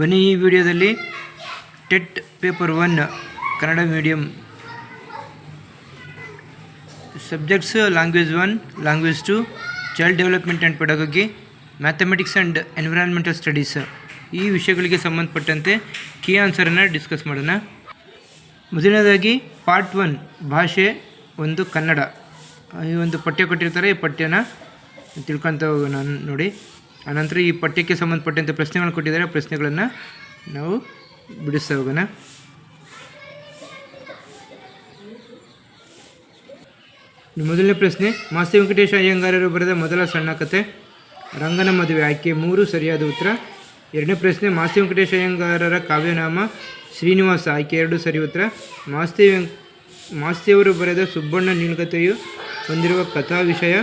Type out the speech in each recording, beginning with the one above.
ಬನ್ನಿ ಈ ವಿಡಿಯೋದಲ್ಲಿ TET paper one Kannada medium subjects language one language two child development and pedagogy mathematics and environmental studies ಈ ವಿಷಯಗಳಿಗೆ ಸಂಬಂಧಪಟ್ಟಂತೆ ಕೀ ಆನ್ಸರನ್ನು ಡಿಸ್ಕಸ್ ಮಾಡೋಣ. ಮೊದಲನೇದಾಗಿ ಪಾರ್ಟ್ ಒನ್ ಭಾಷೆ ಒಂದು ಕನ್ನಡ. ಈ ಒಂದು ಪಠ್ಯ ಕೊಟ್ಟಿರ್ತಾರೆ, ಈ ಪಠ್ಯನ ತಿಳ್ಕೊತ ಹೋಗೋಣ ನೋಡಿ. ಆನಂತರ ಈ ಪಠ್ಯಕ್ಕೆ ಸಂಬಂಧಪಟ್ಟಂತೆ ಪ್ರಶ್ನೆಗಳನ್ನು ಕೊಟ್ಟಿದ್ದಾರೆ. ಪ್ರಶ್ನೆಗಳನ್ನು ನಾವು ಬಿಡಿಸ್ತಾ ಹೋಗೋಣ. ಮೊದಲನೇ ಪ್ರಶ್ನೆ, ಮಾಸ್ತಿ ವೆಂಕಟೇಶ ಅಯ್ಯಂಗಾರರು ಬರೆದ ಮೊದಲ ಸಣ್ಣ ಕತೆ, ರಂಗನ ಮದುವೆ ಆಯ್ಕೆ ಮೂರು ಸರಿಯಾದ ಉತ್ತರ. ಎರಡನೇ ಪ್ರಶ್ನೆ, ಮಾಸ್ತಿ ವೆಂಕಟೇಶ ಅಯ್ಯಂಗಾರರ ಕಾವ್ಯನಾಮ ಶ್ರೀನಿವಾಸ ಆಯ್ಕೆ ಎರಡು ಸರಿ ಉತ್ತರ. ಮಾಸ್ತಿ ವೆಂಕ್, ಮಾಸ್ತಿಯವರು ಬರೆದ ಸುಬ್ಬಣ್ಣ ನೀಳ್ಗತೆಯು ಹೊಂದಿರುವ ಕಥಾ ವಿಷಯ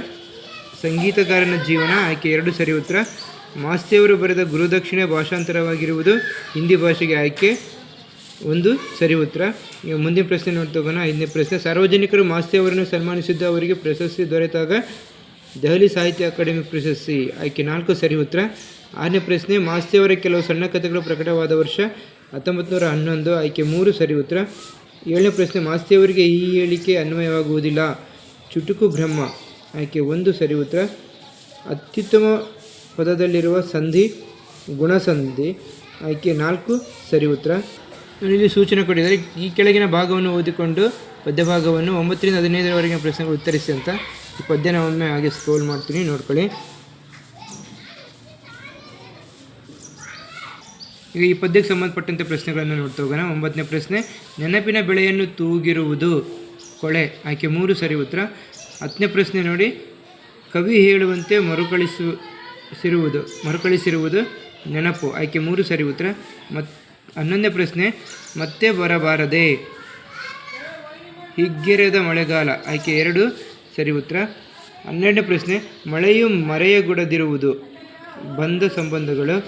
ಸಂಗೀತಗಾರನ ಜೀವನ ಆಯ್ಕೆ ಎರಡು ಸರಿ ಉತ್ತರ. ಮಾಸ್ತಿಯವರು ಬರೆದ ಗುರುದಕ್ಷಿಣೆ ಭಾಷಾಂತರವಾಗಿರುವುದು ಹಿಂದಿ ಭಾಷೆಗೆ ಆಯ್ಕೆ ಒಂದು ಸರಿ ಉತ್ತರ. ಮುಂದಿನ ಪ್ರಶ್ನೆ ನೋಡ್ತೋಗೋಣ ಐದನೇ ಪ್ರಶ್ನೆ, ಸಾರ್ವಜನಿಕರು ಮಾಸ್ತಿಯವರನ್ನು ಸನ್ಮಾನಿಸಿದ್ದು ಅವರಿಗೆ ಪ್ರಶಸ್ತಿ ದೊರೆತಾಗ ದೆಹಲಿ ಸಾಹಿತ್ಯ ಅಕಾಡೆಮಿ ಪ್ರಶಸ್ತಿ ಆಯ್ಕೆ ನಾಲ್ಕು ಸರಿ ಉತ್ತರ. ಆರನೇ ಪ್ರಶ್ನೆ, ಮಾಸ್ತಿಯವರ ಕೆಲವು ಸಣ್ಣ ಕಥೆಗಳು ಪ್ರಕಟವಾದ ವರ್ಷ ಹತ್ತೊಂಬತ್ತು ನೂರ ಹನ್ನೊಂದು ಆಯ್ಕೆ ಮೂರು ಸರಿ ಉತ್ತರ. ಏಳನೇ ಪ್ರಶ್ನೆ, ಮಾಸ್ತಿಯವರಿಗೆ ಈ ಹೇಳಿಕೆ ಅನ್ವಯವಾಗುವುದಿಲ್ಲ. ಚುಟುಕು ಬ್ರಹ್ಮ. ಆಯ್ಕೆ ಒಂದು ಸರಿ ಉತ್ತರ. ಅತ್ಯುತ್ತಮ ಪದದಲ್ಲಿರುವ ಸಂಧಿ, ಗುಣಸಂಧಿ. ಆಯ್ಕೆ ನಾಲ್ಕು ಸರಿ ಉತ್ತರ. ಇಲ್ಲಿ ಸೂಚನೆ ಕೊಟ್ಟಿದ್ದಾರೆ, ಈ ಕೆಳಗಿನ ಭಾಗವನ್ನು ಓದಿಕೊಂಡು ಪದ್ಯ ಭಾಗವನ್ನು ಒಂಬತ್ತರಿಂದ ಹದಿನೈದರವರೆಗಿನ ಪ್ರಶ್ನೆಗಳು ಉತ್ತರಿಸಿ ಅಂತ. ಈ ಪದ್ಯನ ಒಮ್ಮೆ ಹಾಗೆ ಸ್ಕ್ರೋಲ್ ಮಾಡ್ತೀನಿ, ನೋಡ್ಕೊಳ್ಳಿ. ಈಗ ಈ ಪದ್ಯಕ್ಕೆ ಸಂಬಂಧಪಟ್ಟಂತೆ ಪ್ರಶ್ನೆಗಳನ್ನು ನೋಡ್ತಾ ಹೋಗೋಣ. ಒಂಬತ್ತನೇ ಪ್ರಶ್ನೆ, ನೆನಪಿನ ಬೆಳೆಯನ್ನು ತೂಗಿರುವುದು. ಕೊಳೆ, ಆಯ್ಕೆ ಮೂರು ಸರಿ ಉತ್ತರ. ಹತ್ತನೇ ಪ್ರಶ್ನೆ ನೋಡಿ. ಕವಿ ಹೇಳುವಂತೆ ಮರುಕಳಿಸಿರುವುದು ಮರುಕಳಿಸಿರುವುದು ನೆನಪು. ಆಯ್ಕೆ ಮೂರು ಸರಿ ಉತ್ತರ. ಮತ್, ಹನ್ನೊಂದನೇ ಪ್ರಶ್ನೆ. ಮತ್ತೆ ಬರಬಾರದೆ. ಹಿಗ್ಗೆರೆದ ಮಳೆಗಾಲ. ಆಯ್ಕೆ ಎರಡು ಸರಿ ಉತ್ತರ. ಹನ್ನೆರಡನೇ ಪ್ರಶ್ನೆ. ಮಳೆಯು ಮರೆಯಗೊಡದಿರುವುದು. ಬಂಧ ಸಂಬಂಧಗಳು.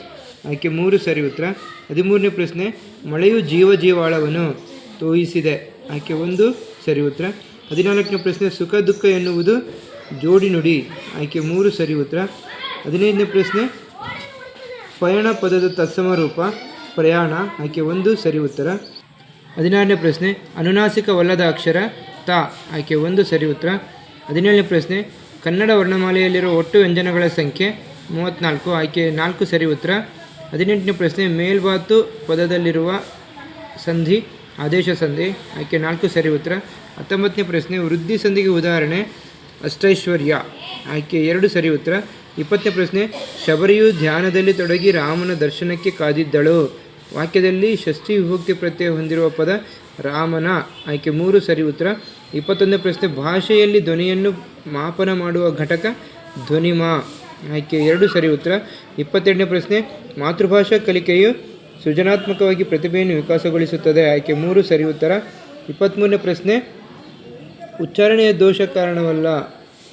ಆಯ್ಕೆ ಮೂರು ಸರಿ ಉತ್ತರ. ಹದಿಮೂರನೇ ಪ್ರಶ್ನೆ. ಮಳೆಯು ಜೀವ ಜೀವಾಳವನ್ನು ತೋಯಿಸಿದೆ. ಆಯ್ಕೆ ಒಂದು ಸರಿ ಉತ್ತರ. ಹದಿನಾಲ್ಕನೇ ಪ್ರಶ್ನೆ, ಸುಖ, ದುಃಖ ಎನ್ನುವುದು ಜೋಡಿ ನುಡಿ. ಆಯ್ಕೆ ಮೂರು ಸರಿ ಉತ್ತರ. ಹದಿನೈದನೇ ಪ್ರಶ್ನೆ, ಪಯಣ ಪದದ ತತ್ಸಮ ರೂಪ, ಪ್ರಯಾಣ. ಆಯ್ಕೆ ಒಂದು ಸರಿ ಉತ್ತರ. ಹದಿನಾರನೇ ಪ್ರಶ್ನೆ, ಅನುನಾಸಿಕವಲ್ಲದ ಅಕ್ಷರ, ತ. ಆಯ್ಕೆ ಒಂದು ಸರಿ ಉತ್ತರ. ಹದಿನೇಳನೇ ಪ್ರಶ್ನೆ, ಕನ್ನಡ ವರ್ಣಮಾಲೆಯಲ್ಲಿರುವ ಒಟ್ಟು ವ್ಯಂಜನಗಳ ಸಂಖ್ಯೆ ಮೂವತ್ತ್ನಾಲ್ಕು ಆಯ್ಕೆ ನಾಲ್ಕು ಸರಿ ಉತ್ತರ. ಹದಿನೆಂಟನೇ ಪ್ರಶ್ನೆ ಮೇಲ್ಬಾತು ಪದದಲ್ಲಿರುವ ಸಂಧಿ ಆದೇಶ ಸಂಧಿ, ಆಯ್ಕೆ ನಾಲ್ಕು ಸರಿ ಉತ್ತರ. ಹತ್ತೊಂಬತ್ತನೇ ಪ್ರಶ್ನೆ, ವೃದ್ಧಿ ಸಂಧಿಗೆ ಉದಾಹರಣೆ, ಅಷ್ಟೈಶ್ವರ್ಯ. ಆಯ್ಕೆ ಎರಡು ಸರಿ ಉತ್ತರ. ಇಪ್ಪತ್ತನೇ ಪ್ರಶ್ನೆ, ಶಬರಿಯು ಧ್ಯಾನದಲ್ಲಿ ತೊಡಗಿ ರಾಮನ ದರ್ಶನಕ್ಕೆ ಕಾದಿದ್ದಳು. ವಾಕ್ಯದಲ್ಲಿ ಷಷ್ಠಿ ವಿಭಕ್ತಿ ಪ್ರತ್ಯಯ ಹೊಂದಿರುವ ಪದ ರಾಮನ. ಆಯ್ಕೆ ಮೂರು ಸರಿ ಉತ್ತರ. ಇಪ್ಪತ್ತೊಂದನೇ ಪ್ರಶ್ನೆ, ಭಾಷೆಯಲ್ಲಿ ಧ್ವನಿಯನ್ನು ಮಾಪನ ಮಾಡುವ ಘಟಕ ಧ್ವನಿಮಾ. ಆಯ್ಕೆ ಎರಡು ಸರಿ ಉತ್ತರ. ಇಪ್ಪತ್ತೆರಡನೇ ಪ್ರಶ್ನೆ, ಮಾತೃಭಾಷಾ ಕಲಿಕೆಯು ಸೃಜನಾತ್ಮಕವಾಗಿ ಪ್ರತಿಭೆಯನ್ನು ವಿಕಾಸಗೊಳಿಸುತ್ತದೆ. ಆಯ್ಕೆ ಮೂರು, ಸರಿ ಉತ್ತರ. ಇಪ್ಪತ್ತ್ಮೂರನೇ ಪ್ರಶ್ನೆ. ಉಚ್ಚಾರಣೆಯ ದೋಷ ಕಾರಣವಲ್ಲ.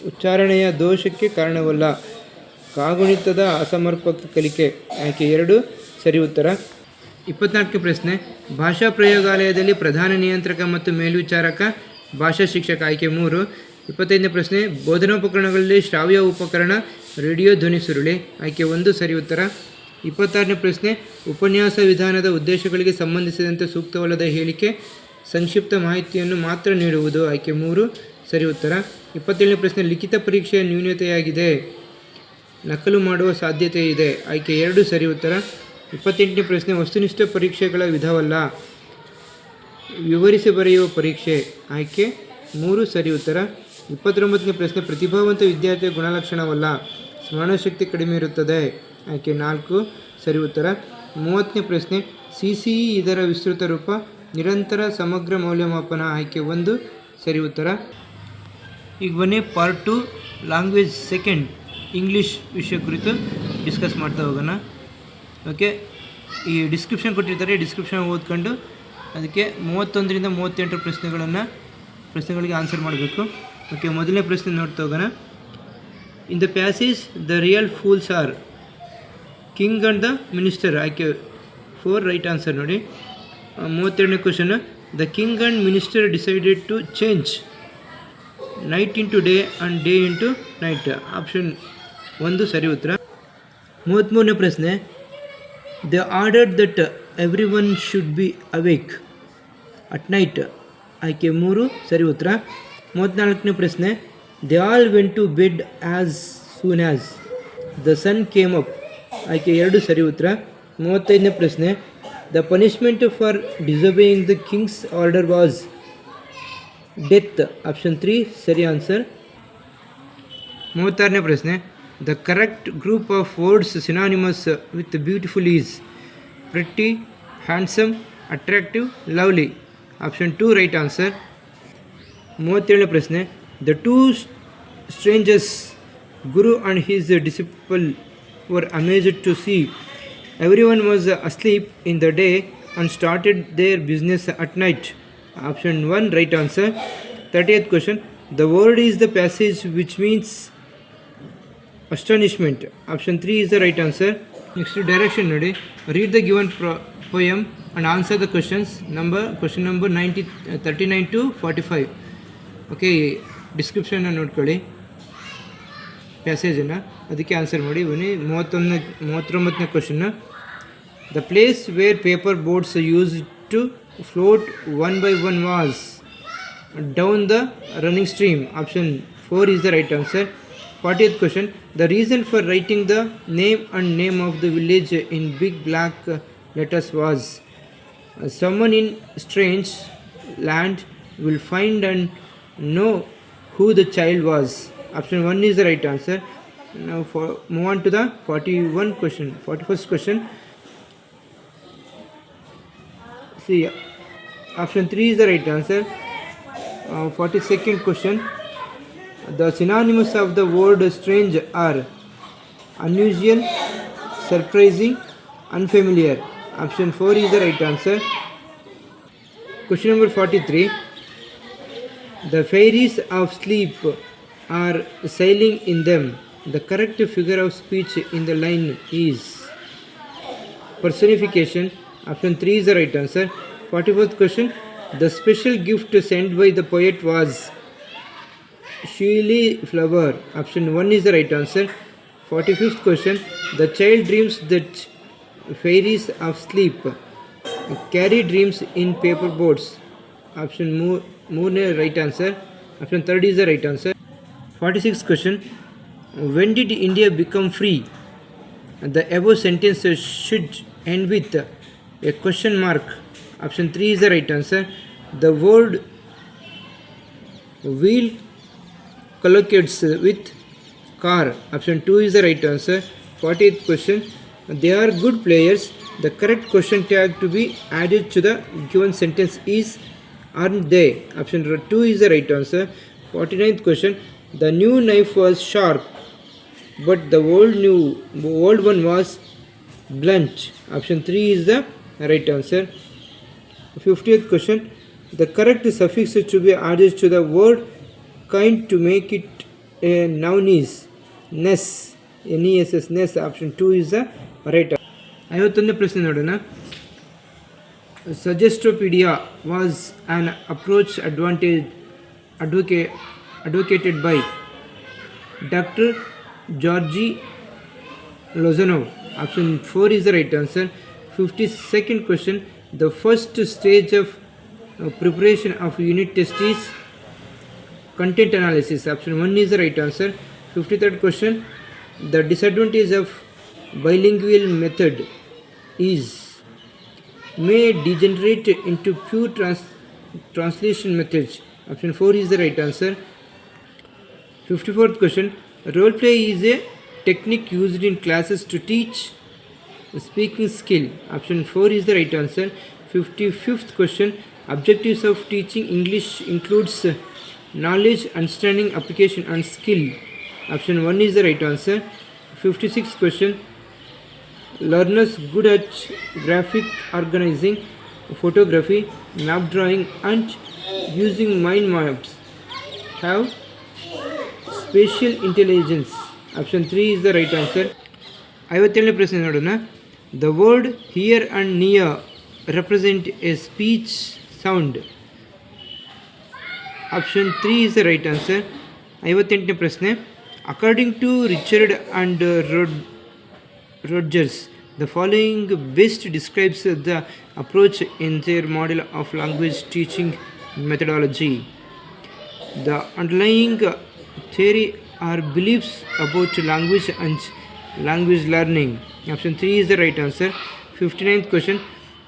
ಉಚ್ಚಾರಣೆಯ ದೋಷಕ್ಕೆ ಕಾರಣವಲ್ಲ. ಕಾಗುಣಿತದ ಅಸಮರ್ಪಕ ಕಲಿಕೆ. ಆಯ್ಕೆ ಎರಡು, ಸರಿ ಉತ್ತರ. ಇಪ್ಪತ್ನಾಲ್ಕನೇ ಪ್ರಶ್ನೆ. ಭಾಷಾ ಪ್ರಯೋಗಾಲಯದಲ್ಲಿ ಪ್ರಧಾನ ನಿಯಂತ್ರಕ ಮತ್ತು ಮೇಲ್ವಿಚಾರಕ, ಭಾಷಾ ಶಿಕ್ಷಕ. ಆಯ್ಕೆ ಮೂರು. ಇಪ್ಪತ್ತೈದನೇ ಪ್ರಶ್ನೆ. ಬೋಧನೋಪಕರಣಗಳಲ್ಲಿ ಶ್ರಾವ್ಯ ಉಪಕರಣ, ರೇಡಿಯೋ ಧ್ವನಿ ಸುರುಳಿ ಆಯ್ಕೆ ಒಂದು, ಸರಿ ಉತ್ತರ. ಇಪ್ಪತ್ತಾರನೇ ಪ್ರಶ್ನೆ, ಉಪನ್ಯಾಸ ವಿಧಾನದ ಉದ್ದೇಶಗಳಿಗೆ ಸಂಬಂಧಿಸಿದಂತೆ ಸೂಕ್ತವಲ್ಲದ ಹೇಳಿಕೆ, ಸಂಕ್ಷಿಪ್ತ ಮಾಹಿತಿಯನ್ನು ಮಾತ್ರ ನೀಡುವುದು. ಆಯ್ಕೆ ಮೂರು, ಸರಿ ಉತ್ತರ. ಇಪ್ಪತ್ತೇಳನೇ ಪ್ರಶ್ನೆ, ಲಿಖಿತ ಪರೀಕ್ಷೆಯ ನ್ಯೂನತೆಯಾಗಿದೆ. ನಕಲು ಮಾಡುವ ಸಾಧ್ಯತೆ ಇದೆ. ಆಯ್ಕೆ ಎರಡು, ಸರಿ ಉತ್ತರ. ಇಪ್ಪತ್ತೆಂಟನೇ ಪ್ರಶ್ನೆ, ವಸ್ತುನಿಷ್ಠ ಪರೀಕ್ಷೆಗಳ ವಿಧವಲ್ಲ. ವಿವರಿಸಿ ಬರೆಯುವ ಪರೀಕ್ಷೆ. ಆಯ್ಕೆ ಮೂರು, ಸರಿ ಉತ್ತರ. ಇಪ್ಪತ್ತೊಂಬತ್ತನೇ ಪ್ರಶ್ನೆ, ಪ್ರತಿಭಾವಂತ ವಿದ್ಯಾರ್ಥಿಯ ಗುಣಲಕ್ಷಣವಲ್ಲ. ಸ್ಮರಣಶಕ್ತಿ ಕಡಿಮೆ ಇರುತ್ತದೆ. ಆಯ್ಕೆ ನಾಲ್ಕು, ಸರಿ ಉತ್ತರ. ಮೂವತ್ತನೇ ಪ್ರಶ್ನೆ ಸಿ ಸಿ ಇ ಇದರ ವಿಸ್ತೃತ ರೂಪ, ನಿರಂತರ ಸಮಗ್ರ ಮೌಲ್ಯಮಾಪನ ಆಯ್ಕೆ ಒಂದು, ಸರಿ ಉತ್ತರ. ಈಗ ಬನ್ನಿ part two language second English ವಿಷಯ ಕುರಿತು ಡಿಸ್ಕಸ್ ಮಾಡ್ತಾ ಹೋಗೋಣ. ಓಕೆ ಈ ಡಿಸ್ಕ್ರಿಪ್ಷನ್ ಕೊಟ್ಟಿರ್ತಾರೆ ಡಿಸ್ಕ್ರಿಪ್ಷನ್ ಓದ್ಕೊಂಡು ಅದಕ್ಕೆ ಮೂವತ್ತೊಂದರಿಂದ ಮೂವತ್ತೆಂಟು ಪ್ರಶ್ನೆಗಳನ್ನು, ಪ್ರಶ್ನೆಗಳಿಗೆ ಆನ್ಸರ್ ಮಾಡಬೇಕು. ಓಕೆ ಮೊದಲನೇ ಪ್ರಶ್ನೆ ನೋಡ್ತಾ ಹೋಗೋಣ. In the passage the real fools are king and the minister ಆಯ್ಕೆ ಫೋರ್ ರೈಟ್ ಆನ್ಸರ್ ನೋಡಿ. ಮೂವತ್ತೆರಡನೇ question the king and minister decided to change night into day and day into night option ಒಂದು ಸರಿ ಉತ್ತರ. ಮೂವತ್ತ್ಮೂರನೇ ಪ್ರಶ್ನೆ. The order that every one should be awake at night ಆಯ್ಕೆ ಮೂರು ಸರಿ ಉತ್ತರ. ಮೂವತ್ತ್ನಾಲ್ಕನೇ ಪ್ರಶ್ನೆ. They all went to bed as soon as the sun came up ಆಯ್ಕೆ ಎರಡು ಸರಿ ಉತ್ತರ. ಮೂವತ್ತೈದನೇ ಪ್ರಶ್ನೆ the punishment for disobeying the king's order was death option three ಸರಿ ಆನ್ಸರ್ ಮೂವತ್ತಾರನೇ ಪ್ರಶ್ನೆ the correct group of words synonymous with beautiful is pretty handsome attractive lovely option two right answer ಮೂವತ್ತೇಳನೇ ಪ್ರಶ್ನೆ the two strangers guru and his disciple were amazed to see every one was asleep in the day and started their business at night option one right answer thirty eight question the word is the passage which means astonishment option three is the right answer next direction ನೋಡಿ read the given pro poem and answer the questions number question number ninety thirty nine to forty five okay ಡಿಸ್ಕ್ರಿಪ್ಷನ್ನ ನೋಡ್ಕೊಳ್ಳಿ ಪ್ಯಾಸೇಜನ್ನು ಅದಕ್ಕೆ answer ಮಾಡಿ, ಬನ್ನಿ, ಮೂವತ್ತೊಂದನೇ, ಮೂವತ್ತೊಂಬತ್ತನೇ ಕ್ವಶನ್ನ the place where paper boats use to float one by one was down the running stream option four is the right answer fortieth question the reason for writing the name and name of the village in big black letters was someone in strange land will find and know who the child was. Option 1 is the right answer. Now for move on to the 41 question 41st question. See option 3 is the right answer. Uh, 42nd question. The synonyms of the word strange are unusual surprising unfamiliar. Option 4 is the right answer. Question number 43 the fairies of sleep are sailing in them the correct figure of speech in the line is personification option 3 is the right answer 44th question the special gift sent by the poet was Shili flower. Option 1 is the right answer. 45th question. The child dreams that fairies of sleep carry dreams in paper boats. Option mo- moon is the right answer. Option third is the right answer. 46th question. When did India become free? The above sentence should end with a question mark. Option 3 is the right answer. The word wheel collocates with car. Option 2 is the right answer. 48th question. They are good players. The correct question tag to be added to the given sentence is aren't they? Option 2 is the right answer. 49th question. The new knife was sharp, but the old new old one was blunt. Option 3 is the right answer. 50th question. The correct suffix to be added to the word kind to make it a noun is ness. N-E-S-S, ness. Option 2 is the right answer. ಐವತ್ತೊಂದನೇ ಪ್ರಶ್ನೆ ನೋಡೋಣ suggestopedia was an approach advantage ಅಡ್ವೊಕೇ advocated by Dr. Georgi Lozanov. Option 4 is the right answer. 52nd question. The first stage of uh, preparation of unit test is content analysis. Option 1 is the right answer. 53rd question. The disadvantage of bilingual method is may degenerate into pure trans translation methods. Option 4 is the right answer. 54th question. Role play is a technique used in classes to teach speaking skill. Option 4 is the right answer. 55th question. Objectives of teaching english includes uh, knowledge understanding application and skill. Option 1 is the right answer. 56th question. Learners good at graphic organizing photography map drawing and using mind maps. Have spatial intelligence. Option three is the right answer ಐವತ್ತೇಳನೇ ಪ್ರಶ್ನೆ ನೋಡೋಣ. The word hear and near represent a speech sound option three is the right answer ಐವತ್ತೆಂಟನೇ ಪ್ರಶ್ನೆ. According to Richard and Rod Rodgers the following best describes the approach in their model of language teaching methodology. The underlying theory or beliefs about language and language learning. Option 3 is the right answer. 59th question.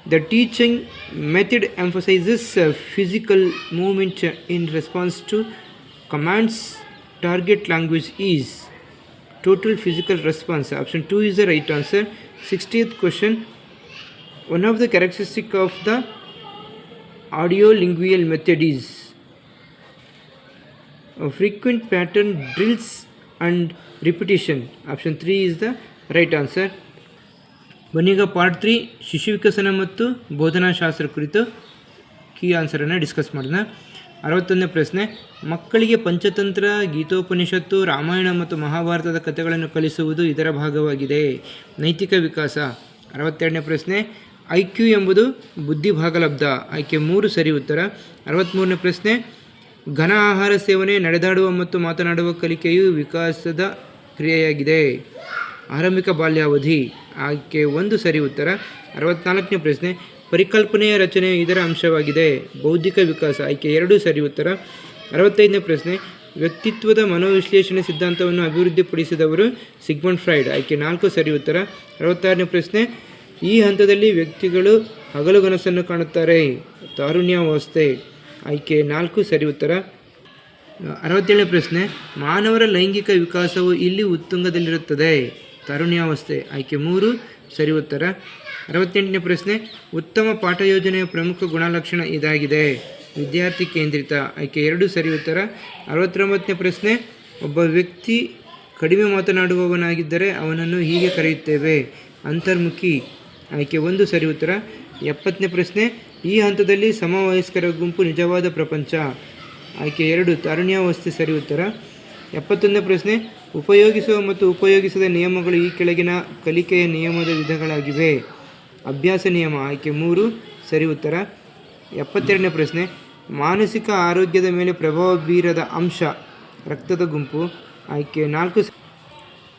The teaching method emphasizes uh, physical movement in response to commands. Target language is total physical response. Option 2 is the right answer. 60th question. One of the characteristic of the audio lingual method is frequent pattern drills and repetition. Option three is the right answer ಬನ್ನೀಗ part three ಶಿಶು ವಿಕಸನ ಮತ್ತು ಬೋಧನಾಶಾಸ್ತ್ರ ಕುರಿತು key ಆನ್ಸರನ್ನು discuss ಮಾಡೋಣ. ಅರವತ್ತೊಂದನೇ ಪ್ರಶ್ನೆ, ಮಕ್ಕಳಿಗೆ ಪಂಚತಂತ್ರ, ಗೀತೋಪನಿಷತ್ತು, ರಾಮಾಯಣ ಮತ್ತು ಮಹಾಭಾರತದ ಕಥೆಗಳನ್ನು ಕಲಿಸುವುದು ಇದರ ಭಾಗವಾಗಿದೆ. ನೈತಿಕ ವಿಕಾಸ. ಅರವತ್ತೆರಡನೇ ಪ್ರಶ್ನೆ ಐ ಕ್ಯೂ ಎಂಬುದು ಬುದ್ಧಿಭಾಗಲಬ್ಧ. ಆಯ್ಕೆ ಮೂರು ಸರಿ ಉತ್ತರ. ಅರವತ್ತ್ಮೂರನೇ ಪ್ರಶ್ನೆ ಘನ ಆಹಾರ ಸೇವನೆ, ನಡೆದಾಡುವ ಮತ್ತು ಮಾತನಾಡುವ ಕಲಿಕೆಯು ವಿಕಾಸದ ಕ್ರಿಯೆಯಾಗಿದೆ. ಆರಂಭಿಕ ಬಾಲ್ಯಾವಧಿ. ಆಯ್ಕೆ ಒಂದು ಸರಿ ಉತ್ತರ. ಅರವತ್ನಾಲ್ಕನೇ ಪ್ರಶ್ನೆ. ಪರಿಕಲ್ಪನೆಯ ರಚನೆ ಇದರ ಅಂಶವಾಗಿದೆ. ಬೌದ್ಧಿಕ ವಿಕಾಸ. ಆಯ್ಕೆ ಎರಡು ಸರಿ ಉತ್ತರ. ಅರವತ್ತೈದನೇ ಪ್ರಶ್ನೆ. ವ್ಯಕ್ತಿತ್ವದ ಮನೋವಿಶ್ಲೇಷಣೆ ಸಿದ್ಧಾಂತವನ್ನು ಅಭಿವೃದ್ಧಿಪಡಿಸಿದವರು ಸಿಗ್ಮಂಡ್ ಫ್ರೈಡ್. ಆಯ್ಕೆ ನಾಲ್ಕು ಸರಿ ಉತ್ತರ. ಅರವತ್ತಾರನೇ ಪ್ರಶ್ನೆ. ಈ ಹಂತದಲ್ಲಿ ವ್ಯಕ್ತಿಗಳು ಹಗಲುಗನಸನ್ನು ಕಾಣುತ್ತಾರೆ. ತಾರುಣ್ಯಾವಸ್ಥೆ. ಆಯ್ಕೆ ನಾಲ್ಕು ಸರಿ ಉತ್ತರ. ಅರವತ್ತೇಳನೇ ಪ್ರಶ್ನೆ, ಮಾನವರ ಲೈಂಗಿಕ ವಿಕಾಸವು ಇಲ್ಲಿ ಉತ್ತುಂಗದಲ್ಲಿರುತ್ತದೆ. ತರುಣ್ಯಾವಸ್ಥೆ, ಆಯ್ಕೆ ಮೂರು ಸರಿ ಉತ್ತರ. ಅರವತ್ತೆಂಟನೇ ಪ್ರಶ್ನೆ, ಉತ್ತಮ ಪಾಠ ಯೋಜನೆಯ ಪ್ರಮುಖ ಗುಣಲಕ್ಷಣ ಇದಾಗಿದೆ. ವಿದ್ಯಾರ್ಥಿ ಕೇಂದ್ರಿತ, ಆಯ್ಕೆ ಎರಡು ಸರಿ ಉತ್ತರ. ಅರವತ್ತೊಂಬತ್ತನೇ ಪ್ರಶ್ನೆ, ಒಬ್ಬ ವ್ಯಕ್ತಿ ಕಡಿಮೆ ಮಾತನಾಡುವವನಾಗಿದ್ದರೆ ಅವನನ್ನು ಹೀಗೆ ಕರೆಯುತ್ತೇವೆ. ಅಂತರ್ಮುಖಿ, ಆಯ್ಕೆ ಒಂದು ಸರಿ ಉತ್ತರ. ಎಪ್ಪತ್ತನೇ ಪ್ರಶ್ನೆ, ಈ ಹಂತದಲ್ಲಿ ಸಮವಯಸ್ಕರ ಗುಂಪು ನಿಜವಾದ ಪ್ರಪಂಚ? ಆಯ್ಕೆ ಎರಡು ತಾರುಣ್ಯಾವಸ್ಥೆ ಸರಿ ಉತ್ತರ. ಎಪ್ಪತ್ತೊಂದನೇ ಪ್ರಶ್ನೆ, ಉಪಯೋಗಿಸುವ ಮತ್ತು ಉಪಯೋಗಿಸದ ನಿಯಮಗಳು ಈ ಕೆಳಗಿನ ಕಲಿಕೆಯ ನಿಯಮದ ವಿಧಗಳಾಗಿವೆ. ಅಭ್ಯಾಸ ನಿಯಮ, ಆಯ್ಕೆ ಮೂರು, ಸರಿ ಉತ್ತರ. ಎಪ್ಪತ್ತೆರಡನೇ ಪ್ರಶ್ನೆ, ಮಾನಸಿಕ ಆರೋಗ್ಯದ ಮೇಲೆ ಪ್ರಭಾವ ಬೀರದ ಅಂಶ, ರಕ್ತದ ಗುಂಪು? ಆಯ್ಕೆ ನಾಲ್ಕು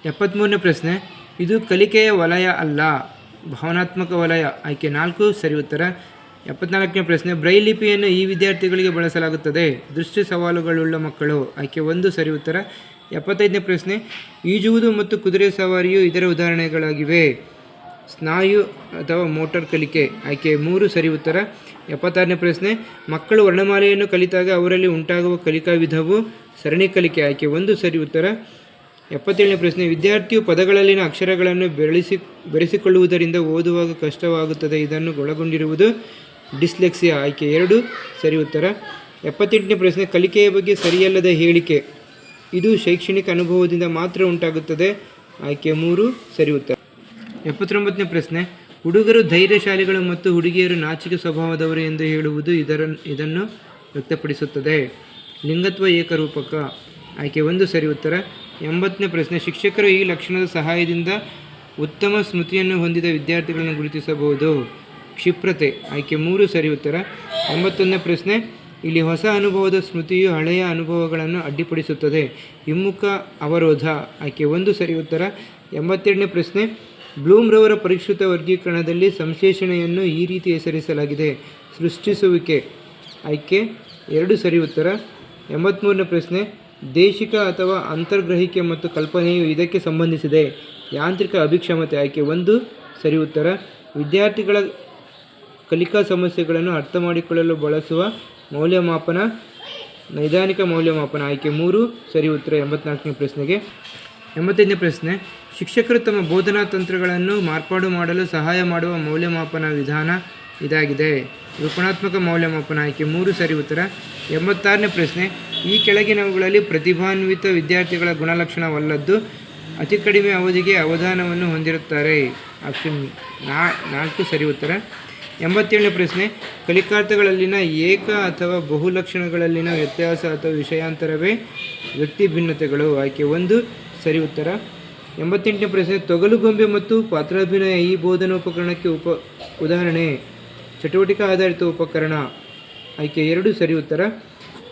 ಎಪ್ಪತ್ತ್ಮೂರನೇ ಪ್ರಶ್ನೆ, ಇದು ಕಲಿಕೆಯ ವಲಯ ಅಲ್ಲ. ಭಾವನಾತ್ಮಕ ವಲಯ, ಆಯ್ಕೆ ನಾಲ್ಕು, ಸರಿ ಉತ್ತರ. ಎಪ್ಪತ್ನಾಲ್ಕನೇ ಪ್ರಶ್ನೆ ಬ್ರೈಲ್ ಲಿಪಿಯನ್ನು ಈ ವಿದ್ಯಾರ್ಥಿಗಳಿಗೆ ಬಳಸಲಾಗುತ್ತದೆ. ದೃಷ್ಟಿ ಸವಾಲುಗಳುಳ್ಳ ಮಕ್ಕಳು, ಆಯ್ಕೆ ಒಂದು, ಸರಿ ಉತ್ತರ. ಎಪ್ಪತ್ತೈದನೇ ಪ್ರಶ್ನೆ, ಈಜುವುದು ಮತ್ತು ಕುದುರೆ ಸವಾರಿಯು ಇದರ ಉದಾಹರಣೆಗಳಾಗಿವೆ. ಸ್ನಾಯು ಅಥವಾ ಮೋಟಾರ್ ಕಲಿಕೆ, ಆಯ್ಕೆ ಮೂರು, ಸರಿ ಉತ್ತರ. ಎಪ್ಪತ್ತಾರನೇ ಪ್ರಶ್ನೆ, ಮಕ್ಕಳು ವರ್ಣಮಾಲೆಯನ್ನು ಕಲಿತಾಗ ಅವರಲ್ಲಿ ಉಂಟಾಗುವ ಕಲಿಕಾ ವಿಧವು ಸರಣಿ ಕಲಿಕೆ, ಆಯ್ಕೆ ಒಂದು, ಸರಿ ಉತ್ತರ. ಎಪ್ಪತ್ತೇಳನೇ ಪ್ರಶ್ನೆ, ವಿದ್ಯಾರ್ಥಿಯು ಪದಗಳಲ್ಲಿನ ಅಕ್ಷರಗಳನ್ನು ಬೆಳೆಸಿ ಬೆರೆಸಿಕೊಳ್ಳುವುದರಿಂದ ಓದುವಾಗ ಕಷ್ಟವಾಗುತ್ತದೆ. ಇದನ್ನು ಒಳಗೊಂಡಿರುವುದು ಡಿಸ್ಲೆಕ್ಸಿಯಾ ಆಯ್ಕೆ ಎರಡು. ಸರಿ ಉತ್ತರ. ಎಪ್ಪತ್ತೆಂಟನೇ ಪ್ರಶ್ನೆ, ಕಲಿಕೆಯ ಬಗ್ಗೆ ಸರಿಯಲ್ಲದ ಹೇಳಿಕೆ. ಇದು ಶೈಕ್ಷಣಿಕ ಅನುಭವದಿಂದ ಮಾತ್ರ ಉಂಟಾಗುತ್ತದೆ. ಆಯ್ಕೆ ಮೂರು. ಸರಿ ಉತ್ತರ. ಎಪ್ಪತ್ತೊಂಬತ್ತನೇ ಪ್ರಶ್ನೆ, ಹುಡುಗರು ಧೈರ್ಯಶಾಲಿಗಳು ಮತ್ತು ಹುಡುಗಿಯರು ನಾಚಿಕೆ ಸ್ವಭಾವದವರು ಎಂದು ಹೇಳುವುದು ಇದರ, ಇದನ್ನು ವ್ಯಕ್ತಪಡಿಸುತ್ತದೆ. ಲಿಂಗತ್ವ ಏಕರೂಪಕ. ಆಯ್ಕೆ ಒಂದು. ಸರಿ ಉತ್ತರ. ಎಂಬತ್ತನೇ ಪ್ರಶ್ನೆ. ಶಿಕ್ಷಕರು ಈ ಲಕ್ಷಣದ ಸಹಾಯದಿಂದ ಉತ್ತಮ ಸ್ಮೃತಿಯನ್ನು ಹೊಂದಿದ ವಿದ್ಯಾರ್ಥಿಗಳನ್ನು ಗುರುತಿಸಬಹುದು. ಕ್ಷಿಪ್ರತೆ, ಆಯ್ಕೆ ಮೂರು ಸರಿ ಉತ್ತರ. ಎಂಬತ್ತೊಂದನೇ ಪ್ರಶ್ನೆ. ಇಲ್ಲಿ ಹೊಸ ಅನುಭವದ ಸ್ಮೃತಿಯು ಹಳೆಯ ಅನುಭವಗಳನ್ನು ಅಡ್ಡಿಪಡಿಸುತ್ತದೆ. ಹಿಮ್ಮುಖ ಅವರೋಧ, ಆಯ್ಕೆ ಒಂದು ಸರಿ ಉತ್ತರ. ಎಂಬತ್ತೆರಡನೇ ಪ್ರಶ್ನೆ. ಬ್ಲೂಮ್ರವರ ಪರಿಷ್ಕೃತ ವರ್ಗೀಕರಣದಲ್ಲಿ ಸಂಶ್ಲೇಷಣೆಯನ್ನು ಈ ರೀತಿ ಹೆಸರಿಸಲಾಗಿದೆ. ಸೃಷ್ಟಿಸುವಿಕೆ, ಆಯ್ಕೆ ಎರಡು ಸರಿ ಉತ್ತರ. ಎಂಬತ್ತ್ಮೂರನೇ ಪ್ರಶ್ನೆ. ದೇಶಿಕ ಅಥವಾ ಅಂತರ್ಗ್ರಹಿಕೆ ಮತ್ತು ಕಲ್ಪನೆಯು ಇದಕ್ಕೆ ಸಂಬಂಧಿಸಿದೆ. ಯಾಂತ್ರಿಕ ಅಭಿಕ್ಷಮತೆ ಆಯ್ಕೆ ಒಂದು, ಸರಿ ಉತ್ತರ. ವಿದ್ಯಾರ್ಥಿಗಳ ಕಲಿಕಾ ಸಮಸ್ಯೆಗಳನ್ನು ಅರ್ಥ ಮಾಡಿಕೊಳ್ಳಲು ಬಳಸುವ ಮೌಲ್ಯಮಾಪನ, ನೈದಾನಿಕ ಮೌಲ್ಯಮಾಪನ ಆಯ್ಕೆ ಮೂರು, ಸರಿ ಉತ್ತರ. ಎಂಬತ್ನಾಲ್ಕನೇ ಪ್ರಶ್ನೆಗೆ. ಎಂಬತ್ತೈದನೇ ಪ್ರಶ್ನೆ. ಶಿಕ್ಷಕರು ತಮ್ಮ ಬೋಧನಾ ತಂತ್ರಗಳನ್ನು ಮಾರ್ಪಾಡು ಮಾಡಲು ಸಹಾಯ ಮಾಡುವ ಮೌಲ್ಯಮಾಪನ ವಿಧಾನ ಇದಾಗಿದೆ. ರೂಪಣಾತ್ಮಕ ಮೌಲ್ಯಮಾಪನ ಆಯ್ಕೆ. ಮೂರು ಸರಿ ಉತ್ತರ. ಎಂಬತ್ತಾರನೇ ಪ್ರಶ್ನೆ. ಈ ಕೆಳಗಿನವುಗಳಲ್ಲಿ ಪ್ರತಿಭಾನ್ವಿತ ವಿದ್ಯಾರ್ಥಿಗಳ ಗುಣಲಕ್ಷಣವಲ್ಲದ್ದು ಅತಿ ಕಡಿಮೆ ಅವಧಿಗೆ ಅವಧಾನವನ್ನು ಹೊಂದಿರುತ್ತಾರೆ. ಆಪ್ಷನ್ ನಾ, ನಾಲ್ಕು ಸರಿ ಉತ್ತರ. ಎಂಬತ್ತೇಳನೇ ಪ್ರಶ್ನೆ. ಕಲಿಕಾರ್ಥಗಳಲ್ಲಿನ ಏಕ ಅಥವಾ ಬಹು ಲಕ್ಷಣಗಳಲ್ಲಿನ ವ್ಯತ್ಯಾಸ ಅಥವಾ ವಿಷಯಾಂತರವೇ ವ್ಯಕ್ತಿ ಭಿನ್ನತೆಗಳು? ಆಯ್ಕೆ ಒಂದು, ಸರಿ ಉತ್ತರ. ಎಂಬತ್ತೆಂಟನೇ ಪ್ರಶ್ನೆ. ತೊಗಲುಗೊಂಬೆ ಮತ್ತು ಪಾತ್ರಾಭಿನಯ ಈ ಬೋಧನೋಪಕರಣಕ್ಕೆ ಉಪ, ಉದಾಹರಣೆ. ಚಟುವಟಿಕೆ ಆಧಾರಿತ ಉಪಕರಣ ಆಯ್ಕೆ ಎರಡು ಸರಿ ಉತ್ತರ.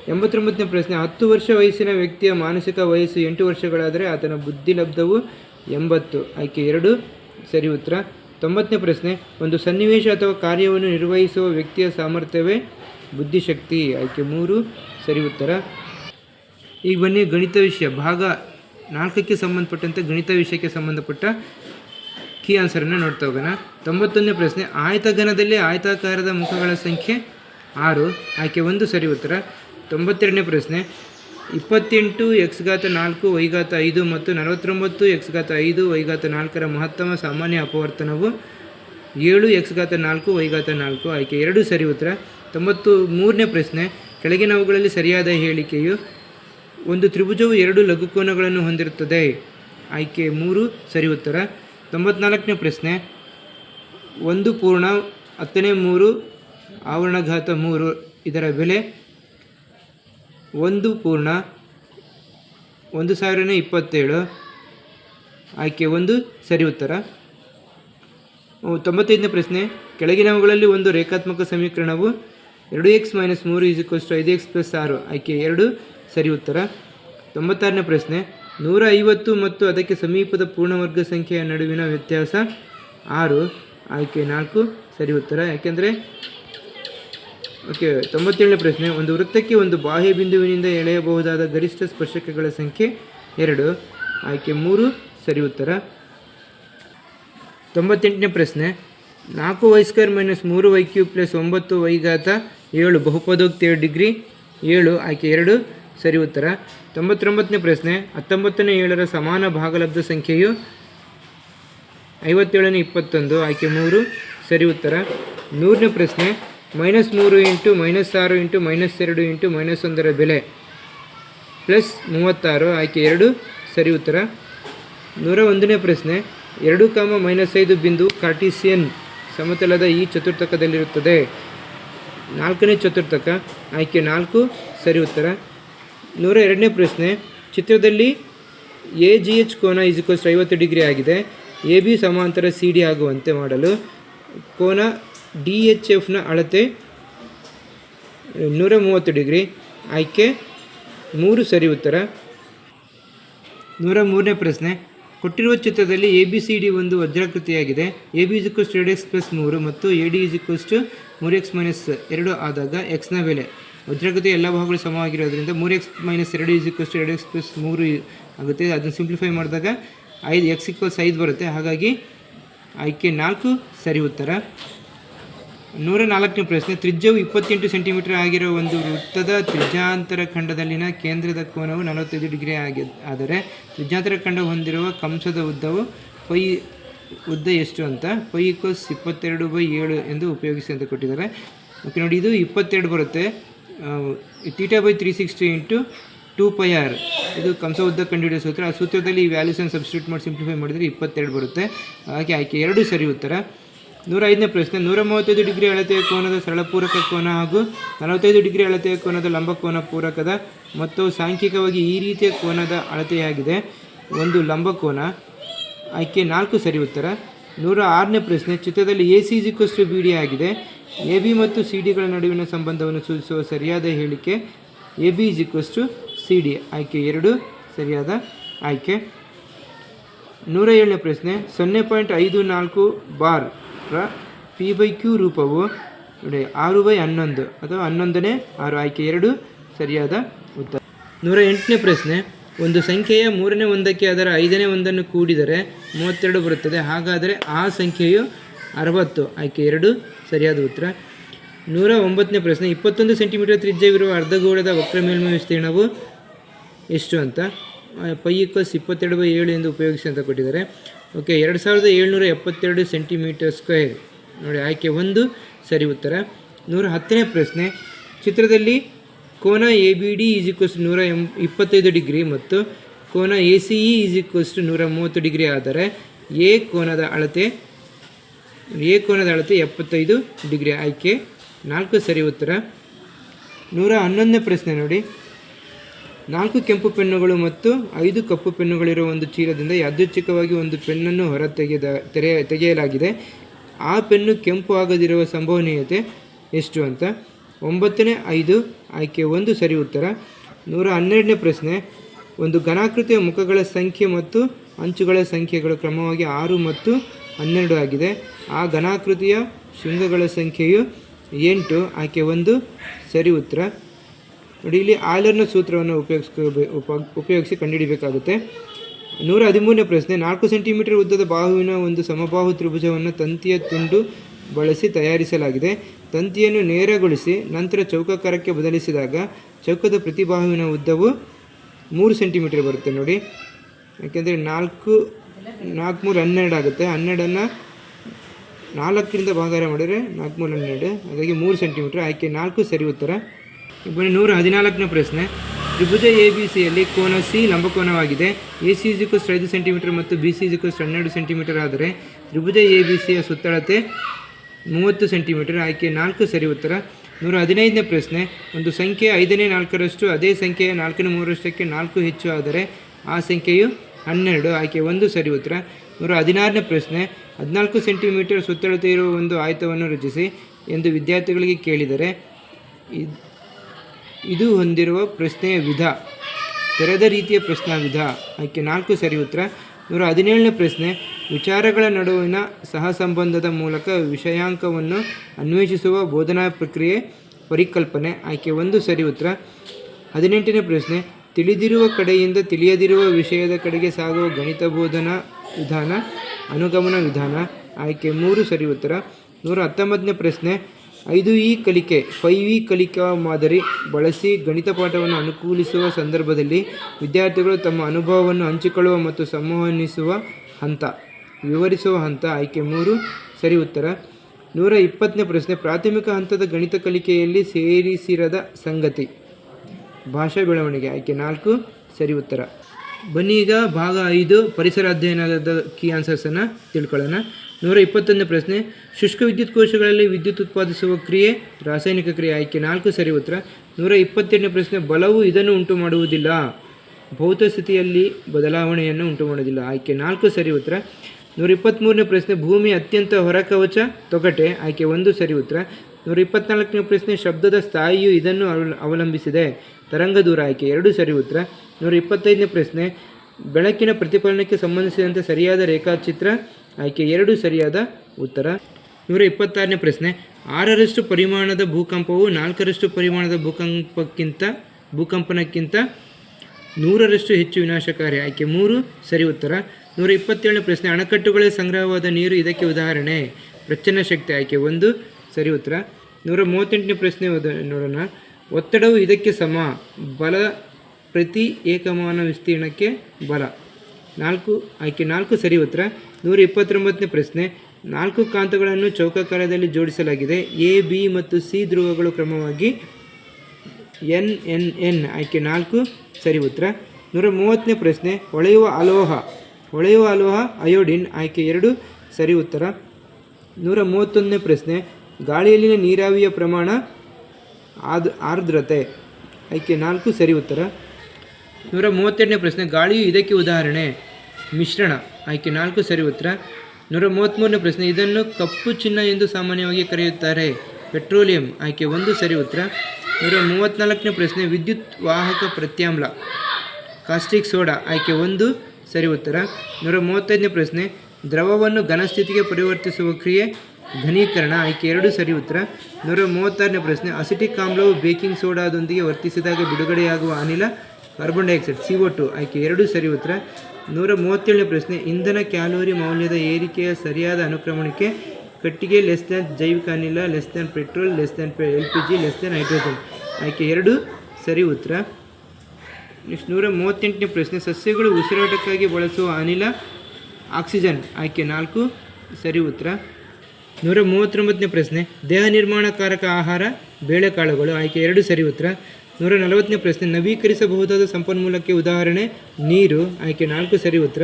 ಎಂಬತ್ತೊಂಬತ್ತನೇ ಪ್ರಶ್ನೆ, ಹತ್ತು ವರ್ಷ ವಯಸ್ಸಿನ ವ್ಯಕ್ತಿಯ ಮಾನಸಿಕ ವಯಸ್ಸು ಎಂಟು ವರ್ಷಗಳಾದರೆ ಆತನ ಬುದ್ಧಿ ಲಬ್ಧವು ಎಂಬತ್ತು. ಆಯ್ಕೆ ಎರಡು ಸರಿ ಉತ್ತರ. ತೊಂಬತ್ತನೇ ಪ್ರಶ್ನೆ, ಒಂದು ಸನ್ನಿವೇಶ ಅಥವಾ ಕಾರ್ಯವನ್ನು ನಿರ್ವಹಿಸುವ ವ್ಯಕ್ತಿಯ ಸಾಮರ್ಥ್ಯವೇ ಬುದ್ಧಿಶಕ್ತಿ? ಆಯ್ಕೆ ಮೂರು ಸರಿ ಉತ್ತರ. ಈಗ ಬನ್ನಿ ಗಣಿತ ವಿಷಯ. ಭಾಗ ನಾಲ್ಕಕ್ಕೆ ಸಂಬಂಧಪಟ್ಟಂತೆ ಗಣಿತ ವಿಷಯಕ್ಕೆ ಸಂಬಂಧಪಟ್ಟ ಕೀ ಆನ್ಸರನ್ನು ನೋಡ್ತಾ ಹೋಗೋಣ. ತೊಂಬತ್ತೊಂದನೇ ಪ್ರಶ್ನೆ, ಆಯತಘನದಲ್ಲಿ ಆಯತಾಕಾರದ ಮುಖಗಳ ಸಂಖ್ಯೆ ಆರು. ಆಯ್ಕೆ ಒಂದು ಸರಿ ಉತ್ತರ. ತೊಂಬತ್ತೆರಡನೇ ಪ್ರಶ್ನೆ, ಇಪ್ಪತ್ತೆಂಟು ಎಕ್ಸ್ ಘಾತ ನಾಲ್ಕು ವೈಘಾತ ಐದು ಮತ್ತು ನಲವತ್ತೊಂಬತ್ತು ಎಕ್ಸ್ ಘಾತ ಐದು ವೈಘಾತ ನಾಲ್ಕರ ಮಹತ್ತಮ ಸಾಮಾನ್ಯ ಅಪವರ್ತನವು ಏಳು ಎಕ್ಸ್ ಘಾತ ನಾಲ್ಕು ವೈಘಾತ ನಾಲ್ಕು. ಆಯ್ಕೆ ಎರಡು ಸರಿ ಉತ್ತರ. ತೊಂಬತ್ತು ಮೂರನೇ ಪ್ರಶ್ನೆ, ಕೆಳಗಿನವುಗಳಲ್ಲಿ ಸರಿಯಾದ ಹೇಳಿಕೆಯು ಒಂದು ತ್ರಿಭುಜವು ಎರಡು ಲಘುಕೋನಗಳನ್ನು ಹೊಂದಿರುತ್ತದೆ. ಆಯ್ಕೆ ಮೂರು ಸರಿ ಉತ್ತರ. ತೊಂಬತ್ನಾಲ್ಕನೇ ಪ್ರಶ್ನೆ. ಒಂದು ಪೂರ್ಣ, ಹತ್ತನೇ ಮೂರು, ಆವರಣಘಾತ ಮೂರು, ಇದರ ಬೆಲೆ? ಒಂದು ಪೂರ್ಣ, ಒಂದು ಸಾವಿರನೇ ಇಪ್ಪತ್ತೇಳು. ಆಯ್ಕೆ ಒಂದು, ಸರಿ ಉತ್ತರ. ತೊಂಬತ್ತೈದನೇ ಪ್ರಶ್ನೆ. ಕೆಳಗಿನವುಗಳಲ್ಲಿ ಒಂದು ರೇಖಾತ್ಮಕ ಸಮೀಕರಣವು ಎರಡು ಎಕ್ಸ್ ಮೈನಸ್ ಮೂರು ಈಸ್ ಟು ಐದು ಎಕ್ಸ್ ಪ್ಲಸ್ ಆರು. ಆಯ್ಕೆ ಎರಡು, ಸರಿ ಉತ್ತರ. ತೊಂಬತ್ತಾರನೇ ಪ್ರಶ್ನೆ. ನೂರ ಐವತ್ತು ಮತ್ತು ಅದಕ್ಕೆ ಸಮೀಪದ ಪೂರ್ಣವರ್ಗ ಸಂಖ್ಯೆಯ ನಡುವಿನ ವ್ಯತ್ಯಾಸ ಆರು. ಆಯ್ಕೆ ನಾಲ್ಕು. ಸರಿ ಉತ್ತರ. ಯಾಕೆಂದರೆ, ಓಕೆ, ತೊಂಬತ್ತೇಳನೇ ಪ್ರಶ್ನೆ. ಒಂದು ವೃತ್ತಕ್ಕೆ ಒಂದು ಬಾಹ್ಯ ಬಿಂದುವಿನಿಂದ ಎಳೆಯಬಹುದಾದ ಗರಿಷ್ಠ ಸ್ಪರ್ಶಕಗಳ ಸಂಖ್ಯೆ ಎರಡು. ಆಯ್ಕೆ ಮೂರು. ಸರಿ ಉತ್ತರ. ತೊಂಬತ್ತೆಂಟನೇ ಪ್ರಶ್ನೆ. ನಾಲ್ಕು ವೈ ಸ್ಕ್ವೇರ್ ಮೈನಸ್ ಮೂರು ವೈ ಕ್ಯೂ ಪ್ಲಸ್ ಒಂಬತ್ತು ವೈಘಾತ ಏಳು ಬಹುಪದೋಕ್ತಿಯ ಡಿಗ್ರಿ ಏಳು. ಆಯ್ಕೆ ಎರಡು. ಸರಿ ಉತ್ತರ. ತೊಂಬತ್ತೊಂಬತ್ತನೇ ಪ್ರಶ್ನೆ, ಹತ್ತೊಂಬತ್ತನೇ ಏಳರ ಸಮಾನ ಭಾಗಲಬ್ಧ ಸಂಖ್ಯೆಯು ಐವತ್ತೇಳನೇ ಇಪ್ಪತ್ತೊಂದು, ಆಯ್ಕೆ ಮೂರು, ಸರಿ ಉತ್ತರ. ನೂರನೇ ಪ್ರಶ್ನೆ, ಮೈನಸ್ ಮೂರು ಇಂಟು ಮೈನಸ್ ಆರು ಇಂಟು ಮೈನಸ್ ಎರಡು ಇಂಟು ಮೈನಸ್ ಒಂದರ ಬೆಲೆ ಪ್ಲಸ್ ಮೂವತ್ತಾರು, ಆಯ್ಕೆ ಎರಡು, ಸರಿ ಉತ್ತರ. ನೂರ ಒಂದನೇ ಪ್ರಶ್ನೆ, ಎರಡು ಕಾಮ ಮೈನಸ್ ಐದು ಬಿಂದು ಕಾರ್ಟಿಸಿಯನ್ ಸಮತಲದ ಈ ಚತುರ್ಥಕದಲ್ಲಿರುತ್ತದೆ. ನಾಲ್ಕನೇ ಚತುರ್ಥಕ, ಆಯ್ಕೆ ನಾಲ್ಕು, ಸರಿ ಉತ್ತರ. ನೂರ ಎರಡನೇ ಪ್ರಶ್ನೆ, ಚಿತ್ರದಲ್ಲಿ ಎ ಜಿ ಎಚ್ ಕೋನ ಇಸ್ ಇಕ್ವಲ್ಸ್ ಐವತ್ತು ಡಿಗ್ರಿ ಆಗಿದೆ. ಎ ಬಿ ಸಮಾಂತರ ಸಿ ಡಿ ಆಗುವಂತೆ ಮಾಡಲು ಕೋನ ಡಿ ಎಚ್ ಎಫ್ನ ಅಳತೆ ನೂರ ಮೂವತ್ತು ಡಿಗ್ರಿ. ಆಯ್ಕೆ ಮೂರು ಸರಿ ಉತ್ತರ. ನೂರ ಮೂರನೇ ಪ್ರಶ್ನೆ, ಕೊಟ್ಟಿರುವ ಚಿತ್ರದಲ್ಲಿ ಎ ಬಿ ಸಿ ಡಿ ಒಂದು ವಜ್ರಾಕೃತಿಯಾಗಿದೆ. ಎ ಬಿ ಇಸ್ ಎರಡು ಎಕ್ಸ್ ಪ್ಲಸ್ ಮೂರು ಮತ್ತು ಎ ಡಿ ಇಸ್ ಟು ಮೂರು ಎಕ್ಸ್ ಮೈನಸ್ ಎರಡು ಆದಾಗ ಎಕ್ಸ್ನ ಬೆಲೆ ವಜ್ರಾಕೃತಿ ಎಲ್ಲ ಭಾಗಗಳು ಸಮವಾಗಿರೋದ್ರಿಂದ ಮೂರು ಎಕ್ಸ್ ಮೈನಸ್ ಎರಡು ಇಸ್ ಟು ಎರಡು ಎಕ್ಸ್ ಪ್ಲಸ್ ಮೂರು ಆಗುತ್ತೆ. ಅದನ್ನು ಸಿಂಪ್ಲಿಫೈ ಮಾಡಿದಾಗ ಐದು ಎಕ್ಸ್ ಇಕ್ವಲ್ಸ್ ಐದು ಬರುತ್ತೆ. ಹಾಗಾಗಿ ಆಯ್ಕೆ ನಾಲ್ಕು ಸರಿ ಉತ್ತರ. ನೂರ ನಾಲ್ಕನೇ ಪ್ರಶ್ನೆ, ತ್ರಿಜ್ಯವು ಇಪ್ಪತ್ತೆಂಟು ಸೆಂಟಿಮೀಟರ್ ಆಗಿರೋ ಒಂದು ವೃತ್ತದ ತ್ರಿಜ್ಯಾಂತರ ಖಂಡದಲ್ಲಿನ ಕೇಂದ್ರದ ಕೋನವು ನಲವತ್ತೈದು ಡಿಗ್ರಿ ಆಗಿ, ಆದರೆ ತ್ರಿಜ್ಯಾಂತರ ಖಂಡ ಹೊಂದಿರುವ ಕಂಸದ ಉದ್ದವು ಪೈ ಉದ್ದ ಎಷ್ಟು ಅಂತ, ಪೈ ಈಕ್ವಲ್ಸ್ ಇಪ್ಪತ್ತೆರಡು ಬೈ ಏಳು ಎಂದು ಉಪಯೋಗಿಸಿ ಅಂತ ಕೊಟ್ಟಿದ್ದಾರೆ. ಓಕೆ, ನೋಡಿ, ಇದು ಇಪ್ಪತ್ತೆರಡು ಬರುತ್ತೆ. Theta by three sixty into two pi r ಇದು ಕಂಸ ಉದ್ದ ಕಂಡುಹಿಡಿಯೋ ಸೂತ್ರ. ಆ ಸೂತ್ರದಲ್ಲಿ ಈ ವ್ಯಾಲ್ಯೂಸನ್ನು ಮಾಡಿ ಸಿಂಪ್ಲಿಫೈ ಮಾಡಿದರೆ ಇಪ್ಪತ್ತೆರಡು ಬರುತ್ತೆ. ಹಾಗೆ ಆಯ್ಕೆ ಎರಡು ಸರಿ ಉತ್ತರ. ನೂರ ಐದನೇ ಪ್ರಶ್ನೆ. ನೂರ ಮೂವತ್ತೈದು ಡಿಗ್ರಿ ಅಳತೆಯ ಕೋನದ ಸರಳ ಪೂರಕ ಕೋನ ಹಾಗೂ ನಲವತ್ತೈದು ಡಿಗ್ರಿ ಅಳತೆಯ ಕೋನದ ಲಂಬ ಕೋನ ಪೂರಕದ ಮತ್ತು ಸಾಂಖ್ಯಿಕವಾಗಿ ಈ ರೀತಿಯ ಕೋನದ ಅಳತೆಯಾಗಿದೆ. ಒಂದು ಲಂಬ ಕೋನ. ಆಯ್ಕೆ ನಾಲ್ಕು ಸರಿ ಉತ್ತರ. ನೂರ ಆರನೇ ಪ್ರಶ್ನೆ, ಚಿತ್ರದಲ್ಲಿ ಎ ಸಿ ಜಿಕ್ಕಷ್ಟು ಬಿ ಡಿ ಆಗಿದೆ. ಎ ಬಿ ಮತ್ತು ಸಿ ಡಿಗಳ ನಡುವಿನ ಸಂಬಂಧವನ್ನು ಸೂಚಿಸುವ ಸರಿಯಾದ ಹೇಳಿಕೆ ಎ ಬಿ ಜಿಕ್ಕಷ್ಟು ಸಿ ಡಿ ಆಯ್ಕೆ ಎರಡು, ಸರಿಯಾದ ಆಯ್ಕೆ. ನೂರ ಏಳನೇ ಪ್ರಶ್ನೆ, ಸೊನ್ನೆ ಪಾಯಿಂಟ್ ಐದು ನಾಲ್ಕು ಬಾರ್ ರ ಪಿ ಬೈ ಕ್ಯೂ ರೂಪವು ನೋಡಿ, ಆರು ಬೈ ಹನ್ನೊಂದು, ಅಥವಾ ಹನ್ನೊಂದನೇ ಆರು, ಆಯ್ಕೆ ಎರಡು, ಸರಿಯಾದ ಉತ್ತರ. ನೂರ ಎಂಟನೇ ಪ್ರಶ್ನೆ ಒಂದು ಸಂಖ್ಯೆಯ ಮೂರನೇ ಒಂದಕ್ಕೆ ಅದರ ಐದನೇ ಒಂದನ್ನು ಕೂಡಿದರೆ ಮೂವತ್ತೆರಡು ಬರುತ್ತದೆ. ಹಾಗಾದರೆ ಆ ಸಂಖ್ಯೆಯು ಅರವತ್ತು. ಆಯ್ಕೆ ಎರಡು. ಸರಿಯಾದ ಉತ್ತರ. ನೂರ ಒಂಬತ್ತನೇ ಪ್ರಶ್ನೆ. ಇಪ್ಪತ್ತೊಂದು ಸೆಂಟಿಮೀಟರ್ ತ್ರಿಜ್ಯವಿರುವ ಅರ್ಧಗೋಳದ ವಕ್ರ ಮೇಲ್ಮೈ ವಿಸ್ತೀರ್ಣವು ಎಷ್ಟು ಅಂತ? ಆ, ಪೈ ಈಕ್ವಲ್ಸ್ ಇಪ್ಪತ್ತೆರಡು ಬೈ ಏಳು ಎಂದು ಉಪಯೋಗಿಸಿ ಅಂತ ಕೊಟ್ಟಿದ್ದಾರೆ. ಓಕೆ ಎರಡು ಸಾವಿರದ ಏಳ್ನೂರ ಎಪ್ಪತ್ತೆರಡು ಸೆಂಟಿಮೀಟರ್ ಸ್ಕ್ವೇರ್. ನೋಡಿ ಆಯ್ಕೆ ಒಂದು. ಸರಿ ಉತ್ತರ. ನೂರ ಹತ್ತನೇ ಪ್ರಶ್ನೆ. ಚಿತ್ರದಲ್ಲಿ ಕೋನ A B D is equals ನೂರ ಎಂ ಇಪ್ಪತ್ತೈದು ಡಿಗ್ರಿ ಮತ್ತು ಕೋನ A C E is equals ನೂರ ಮೂವತ್ತು ಡಿಗ್ರಿ ಆದರೆ ಎ ಕೋನದ ಅಳತೆ ಎ ಕೋನದ ಅಳತೆ ಎಪ್ಪತ್ತೈದು ಡಿಗ್ರಿ. ಆಯ್ಕೆ ನಾಲ್ಕು ಸರಿ ಉತ್ತರ. ನೂರ ಹನ್ನೊಂದನೇ ಪ್ರಶ್ನೆ ನೋಡಿ. ನಾಲ್ಕು ಕೆಂಪು ಪೆನ್ನುಗಳು ಮತ್ತು ಐದು ಕಪ್ಪು ಪೆನ್ನುಗಳಿರುವ ಒಂದು ಚೀಲದಿಂದ ಯಾದೃಚ್ಛಿಕವಾಗಿ ಒಂದು ಪೆನ್ನನ್ನು ಹೊರ ತೆಗೆದ ತೆರೆ ತೆಗೆಯಲಾಗಿದೆ. ಆ ಪೆನ್ನು ಕೆಂಪು ಆಗದಿರುವ ಸಂಭವನೀಯತೆ ಎಷ್ಟು ಅಂತ. ಒಂಬತ್ತನೇ ಐದು ಆಯ್ಕೆ ಒಂದು ಸರಿ ಉತ್ತರ. ನೂರ ಹನ್ನೆರಡನೇ ಪ್ರಶ್ನೆ. ಒಂದು ಘನಾಕೃತಿಯ ಮುಖಗಳ ಸಂಖ್ಯೆ ಮತ್ತು ಅಂಚುಗಳ ಸಂಖ್ಯೆಗಳು ಕ್ರಮವಾಗಿ ಆರು ಮತ್ತು ಹನ್ನೆರಡು ಆಗಿದೆ. ಆ ಘನಾಕೃತಿಯ ಶೃಂಗಗಳ ಸಂಖ್ಯೆಯು ಎಂಟು, ಆಯ್ಕೆ ಒಂದು ಸರಿ ಉತ್ತರ. ನೋಡಿ, ಇಲ್ಲಿ ಆಲರ್ನ ಸೂತ್ರವನ್ನು ಉಪಯೋಗಿಸ್ಕೋಬೇ ಉಪ, ಉಪಯೋಗಿಸಿ ಕಂಡುಹಿಡಿಬೇಕಾಗುತ್ತೆ. ನೂರ ಹದಿಮೂರನೇ ಪ್ರಶ್ನೆ. ನಾಲ್ಕು ಸೆಂಟಿಮೀಟರ್ ಉದ್ದದ ಬಾಹುವಿನ ಒಂದು ಸಮಬಾಹು ತ್ರಿಭುಜವನ್ನು ತಂತಿಯ ತುಂಡು ಬಳಸಿ ತಯಾರಿಸಲಾಗಿದೆ. ತಂತಿಯನ್ನು ನೇರಗೊಳಿಸಿ ನಂತರ ಚೌಕಾಕಾರಕ್ಕೆ ಬದಲಿಸಿದಾಗ ಚೌಕದ ಪ್ರತಿಭಾವಿನ ಉದ್ದವು ಮೂರು ಸೆಂಟಿಮೀಟರ್ ಬರುತ್ತೆ ನೋಡಿ. ಯಾಕೆಂದರೆ ನಾಲ್ಕು ನಾಲ್ಕು ಮೂರು ಹನ್ನೆರಡು ಆಗುತ್ತೆ. ಹನ್ನೆರಡನ್ನು ನಾಲ್ಕರಿಂದ ಭಾಗಾರ ಮಾಡಿದರೆ ನಾಲ್ಕು ಮೂರು ಹನ್ನೆರಡು. ಹಾಗಾಗಿ ಮೂರು ಸೆಂಟಿಮೀಟರ್. ಆಯ್ಕೆ ನಾಲ್ಕು ಸರಿ ಉತ್ತರ. ಬನ್ನಿ, ನೂರ ಹದಿನಾಲ್ಕನೇ ಪ್ರಶ್ನೆ. ತ್ರಿಭುಜ ಎ ಬಿ ಸಿಯಲ್ಲಿ ಕೋನ ಸಿ ಲಂಬಕೋನವಾಗಿದೆ. ಎ ಸಿ ಇಸಿಕೋಸ್ಟ್ ಐದು ಸೆಂಟಿಮೀಟರ್ ಮತ್ತು ಬಿ ಸಿ ಇಸಿಕೋಸ್ಟ್ ಹನ್ನೆರಡು ಸೆಂಟಿಮೀಟರ್. ಆದರೆ ತ್ರಿಭುಜ ಎ ಬಿ ಸಿಯ ಸುತ್ತಳತೆ ಮೂವತ್ತು ಸೆಂಟಿಮೀಟರ್, ಆಯ್ಕೆ ನಾಲ್ಕು ಸರಿ ಉತ್ತರ. ನೂರ ಹದಿನೈದನೇ ಪ್ರಶ್ನೆ, ಒಂದು ಸಂಖ್ಯೆ ಐದನೇ ನಾಲ್ಕರಷ್ಟು, ಅದೇ ಸಂಖ್ಯೆಯ ನಾಲ್ಕನೇ ಮೂರಷ್ಟಕ್ಕೆ ನಾಲ್ಕು ಹೆಚ್ಚು ಆದರೆ ಆ ಸಂಖ್ಯೆಯು ಹನ್ನೆರಡು, ಆಯ್ಕೆ ಒಂದು ಸರಿ ಉತ್ತರ. ನೂರ ಹದಿನಾರನೇ ಪ್ರಶ್ನೆ, ಹದಿನಾಲ್ಕು ಸೆಂಟಿಮೀಟರ್ ಸುತ್ತಳತೆ ಇರುವ ಒಂದು ಆಯತವನ್ನು ರಚಿಸಿ ಎಂದು ವಿದ್ಯಾರ್ಥಿಗಳಿಗೆ ಕೇಳಿದರೆ, ಇದು ಹೊಂದಿರುವ ಪ್ರಶ್ನೆಯ ವಿಧ, ತೆರೆದ ರೀತಿಯ ಪ್ರಶ್ನಾ ವಿಧ ಆಯ್ಕೆ ನಾಲ್ಕು ಸರಿ ಉತ್ತರ. ನೂರ ಹದಿನೇಳನೇ ಪ್ರಶ್ನೆ, ವಿಚಾರಗಳ ನಡುವಿನ ಸಹಸಂಬಂಧದ ಮೂಲಕ ವಿಷಯಾಂಕವನ್ನು ಅನ್ವೇಷಿಸುವ ಬೋಧನಾ ಪ್ರಕ್ರಿಯೆ ಪರಿಕಲ್ಪನೆ. ಆಯ್ಕೆ ಒಂದು, ಸರಿ ಉತ್ತರ. ಹದಿನೆಂಟನೇ ಪ್ರಶ್ನೆ, ತಿಳಿದಿರುವ ಕಡೆಯಿಂದ ತಿಳಿಯದಿರುವ ವಿಷಯದ ಕಡೆಗೆ ಸಾಗುವ ಗಣಿತ ಬೋಧನಾ ವಿಧಾನ, ಅನುಗಮನ ವಿಧಾನ. ಆಯ್ಕೆ ಮೂರು, ಸರಿ ಉತ್ತರ. ನೂರ ಹತ್ತೊಂಬತ್ತನೇ ಪ್ರಶ್ನೆ ಐದು ಇ ಕಲಿಕೆ, ಫೈವ್ ಇ ಕಲಿಕಾ ಮಾದರಿ ಬಳಸಿ ಗಣಿತ ಪಾಠವನ್ನು ಅನುಕೂಲಿಸುವ ಸಂದರ್ಭದಲ್ಲಿ ವಿದ್ಯಾರ್ಥಿಗಳು ತಮ್ಮ ಅನುಭವವನ್ನು ಹಂಚಿಕೊಳ್ಳುವ ಮತ್ತು ಸಂವಹನಿಸುವ ಹಂತ, ವಿವರಿಸುವ ಹಂತ, ಆಯ್ಕೆ ಮೂರು. ಸರಿ, ಉತ್ತರ. ನೂರ ಇಪ್ಪತ್ತನೇ ಪ್ರಶ್ನೆ. ಪ್ರಾಥಮಿಕ ಹಂತದ ಗಣಿತ ಕಲಿಕೆಯಲ್ಲಿ ಸೇರಿಸಿರದ ಸಂಗತಿ. ಭಾಷಾ ಬೆಳವಣಿಗೆ, ಆಯ್ಕೆ ನಾಲ್ಕು. ಸರಿ, ಉತ್ತರ. ಬನ್ನಿ ಈಗ ಭಾಗ ಐದು, ಪರಿಸರ ಅಧ್ಯಯನದ ಕೀ ಆನ್ಸರ್ಸನ್ನು ತಿಳ್ಕೊಳ್ಳೋಣ. ನೂರ ಇಪ್ಪತ್ತೊಂದನೇ ಪ್ರಶ್ನೆ. ಶುಷ್ಕ ವಿದ್ಯುತ್ ಕೋಶಗಳಲ್ಲಿ ವಿದ್ಯುತ್ ಉತ್ಪಾದಿಸುವ ಕ್ರಿಯೆ, ರಾಸಾಯನಿಕ ಕ್ರಿಯೆ ಆಯ್ಕೆ ನಾಲ್ಕು ಸರಿ ಉತ್ತರ. ನೂರ ಇಪ್ಪತ್ತೆರಡನೇ ಪ್ರಶ್ನೆ, ಬಲವು ಇದನ್ನು ಉಂಟು ಮಾಡುವುದಿಲ್ಲ. ಭೌತ ಸ್ಥಿತಿಯಲ್ಲಿ ಬದಲಾವಣೆಯನ್ನು ಉಂಟು ಮಾಡುವುದಿಲ್ಲ. ಆಯ್ಕೆ ನಾಲ್ಕು ಸರಿ ಉತ್ತರ. ನೂರ ಇಪ್ಪತ್ತ್ಮೂರನೇ ಪ್ರಶ್ನೆ, ಭೂಮಿ ಅತ್ಯಂತ ಹೊರಕವಚ ತೊಗಟೆ. ಆಯ್ಕೆ ಒಂದು ಸರಿ ಉತ್ತರ. ನೂರ ಇಪ್ಪತ್ನಾಲ್ಕನೇ ಪ್ರಶ್ನೆ, ಶಬ್ದದ ಸ್ಥಾಯಿಯು ಇದನ್ನು ಅವಲ- ಅವಲಂಬಿಸಿದೆ. ತರಂಗ ದೂರ ಆಯ್ಕೆ ಎರಡು ಸರಿ ಉತ್ತರ. ನೂರ ಇಪ್ಪತ್ತೈದನೇ ಪ್ರಶ್ನೆ, ಬೆಳಕಿನ ಪ್ರತಿಫಲನಕ್ಕೆ ಸಂಬಂಧಿಸಿದಂತೆ ಸರಿಯಾದ ರೇಖಾಚಿತ್ರ. ಆಯ್ಕೆ ಎರಡು ಸರಿಯಾದ ಉತ್ತರ. ನೂರ ಇಪ್ಪತ್ತಾರನೇ ಪ್ರಶ್ನೆ. ಆರರಷ್ಟು ಪರಿಮಾಣದ ಭೂಕಂಪವು ನಾಲ್ಕರಷ್ಟು ಪರಿಮಾಣದ ಭೂಕಂಪಕ್ಕಿಂತ, ಭೂಕಂಪನಕ್ಕಿಂತ ನೂರರಷ್ಟು ಹೆಚ್ಚು ವಿನಾಶಕಾರಿ. ಆಯ್ಕೆ ಮೂರು, ಸರಿ ಉತ್ತರ. ನೂರ ಇಪ್ಪತ್ತೇಳನೇ ಪ್ರಶ್ನೆ ಅಣಕಟ್ಟುಗಳ ಸಂಗ್ರಹವಾದ ನೀರು ಇದಕ್ಕೆ ಉದಾಹರಣೆ. ಪ್ರಚನ್ನ ಶಕ್ತಿ, ಆಯ್ಕೆ ಒಂದು, ಸರಿ ಉತ್ತರ. ನೂರ ಮೂವತ್ತೆಂಟನೇ ಪ್ರಶ್ನೆ ನೋಡೋಣ. ಒತ್ತಡವು ಇದಕ್ಕೆ ಸಮ, ಬಲ ಪ್ರತಿ ಏಕಮಾನ ವಿಸ್ತೀರ್ಣಕ್ಕೆ ಬಲ. ನಾಲ್ಕು, ಆಯ್ಕೆ ನಾಲ್ಕು, ಸರಿ ಉತ್ತರ. ನೂರ ಇಪ್ಪತ್ತೊಂಬತ್ತನೇ ಪ್ರಶ್ನೆ ನಾಲ್ಕು ಕಾಂತಗಳನ್ನು ಚೌಕಾಕಾರದಲ್ಲಿ ಜೋಡಿಸಲಾಗಿದೆ. ಎ, ಬಿ ಮತ್ತು ಸಿ ಧ್ರುವಗಳು ಕ್ರಮವಾಗಿ ಎನ್ ಎನ್ ಎನ್, ಆಯ್ಕೆ ನಾಲ್ಕು. ಸರಿ ಉತ್ತರ. ನೂರ ಮೂವತ್ತನೇ ಪ್ರಶ್ನೆ. ಹೊಳೆಯುವ ಅಲೋಹ. ಹೊಳೆಯುವ ಅಲೋಹ ಅಯೋಡಿನ್, ಆಯ್ಕೆ ಎರಡು. ಸರಿ ಉತ್ತರ. ನೂರ ಮೂವತ್ತೊಂದನೇ ಪ್ರಶ್ನೆ. ಗಾಳಿಯಲ್ಲಿನ ನೀರಾವಿಯ ಪ್ರಮಾಣ ಆದ, ಆರ್ದ್ರತೆ. ಆಯ್ಕೆ ನಾಲ್ಕು. ಸರಿ ಉತ್ತರ. ನೂರ ಮೂವತ್ತೆರಡನೇ ಪ್ರಶ್ನೆ. ಗಾಳಿಯು ಇದಕ್ಕೆ ಉದಾಹರಣೆ. ಮಿಶ್ರಣ. ಆಯ್ಕೆ ನಾಲ್ಕು. ಸರಿ ಉತ್ತರ. ನೂರ ಮೂವತ್ತ್ಮೂರನೇ ಪ್ರಶ್ನೆ, ಇದನ್ನು ಕಪ್ಪು ಚಿನ್ನ ಎಂದು ಸಾಮಾನ್ಯವಾಗಿ ಕರೆಯುತ್ತಾರೆ. ಪೆಟ್ರೋಲಿಯಂ ಆಯ್ಕೆ ಒಂದು ಸರಿ ಉತ್ತರ. ನೂರ ಮೂವತ್ತ್ನಾಲ್ಕನೇ ಪ್ರಶ್ನೆ, ವಿದ್ಯುತ್ ವಾಹಕ ಪ್ರತ್ಯಾಮ್ಲ, ಕಾಸ್ಟಿಕ್ ಸೋಡಾ ಆಯ್ಕೆ ಒಂದು ಸರಿ ಉತ್ತರ. ನೂರ ಮೂವತ್ತೈದನೇ ಪ್ರಶ್ನೆ, ದ್ರವವನ್ನು ಘನಸ್ಥಿತಿಗೆ ಪರಿವರ್ತಿಸುವ ಕ್ರಿಯೆ, ಘನೀಕರಣ ಆಯ್ಕೆ ಎರಡು ಸರಿ ಉತ್ತರ. ನೂರ ಮೂವತ್ತಾರನೇ ಪ್ರಶ್ನೆ, ಅಸಿಟಿಕ್ ಆಮ್ಲವು ಬೇಕಿಂಗ್ ಸೋಡಾದೊಂದಿಗೆ ವರ್ತಿಸಿದಾಗ ಬಿಡುಗಡೆಯಾಗುವ ಅನಿಲ ಕಾರ್ಬನ್ ಡೈಆಕ್ಸೈಡ್, ಸಿ ಒ ಆಯ್ಕೆ ಎರಡು ಸರಿ ಉತ್ತರ. ನೂರ ಮೂವತ್ತೇಳನೇ ಪ್ರಶ್ನೆ, ಇಂಧನ ಕ್ಯಾಲೋರಿ ಮೌಲ್ಯದ ಏರಿಕೆಯ ಸರಿಯಾದ ಅನುಕ್ರಮಣಕ್ಕೆ ಕಟ್ಟಿಗೆ ಲೆಸ್ ದ್ಯಾನ್ ಜೈವಿಕ ಅನಿಲ less than petrol less than L P G less than hydrogen ಆಯ್ಕೆ ಎರಡು, ಸರಿ ಉತ್ತರ. ನೆಕ್ಸ್ಟ್ ನೂರ ಮೂವತ್ತೆಂಟನೇ ಪ್ರಶ್ನೆ, ಸಸ್ಯಗಳು ಉಸಿರಾಟಕ್ಕಾಗಿ ಬಳಸುವ ಅನಿಲ, ಆಕ್ಸಿಜನ್. ಆಯ್ಕೆ ನಾಲ್ಕು, ಸರಿ ಉತ್ತರ. ನೂರ ಮೂವತ್ತೊಂಬತ್ತನೇ ಪ್ರಶ್ನೆ, ದೇಹ ನಿರ್ಮಾಣಕಾರಕ ಆಹಾರ, ಬೇಳೆಕಾಳುಗಳು. ಆಯ್ಕೆ ಎರಡು, ಸರಿ ಉತ್ತರ. ನೂರ ನಲವತ್ತನೇ ಪ್ರಶ್ನೆ, ನವೀಕರಿಸಬಹುದಾದ ಸಂಪನ್ಮೂಲಕ್ಕೆ ಉದಾಹರಣೆ, ನೀರು, ಆಯ್ಕೆ ನಾಲ್ಕು ಸರಿ ಉತ್ತರ.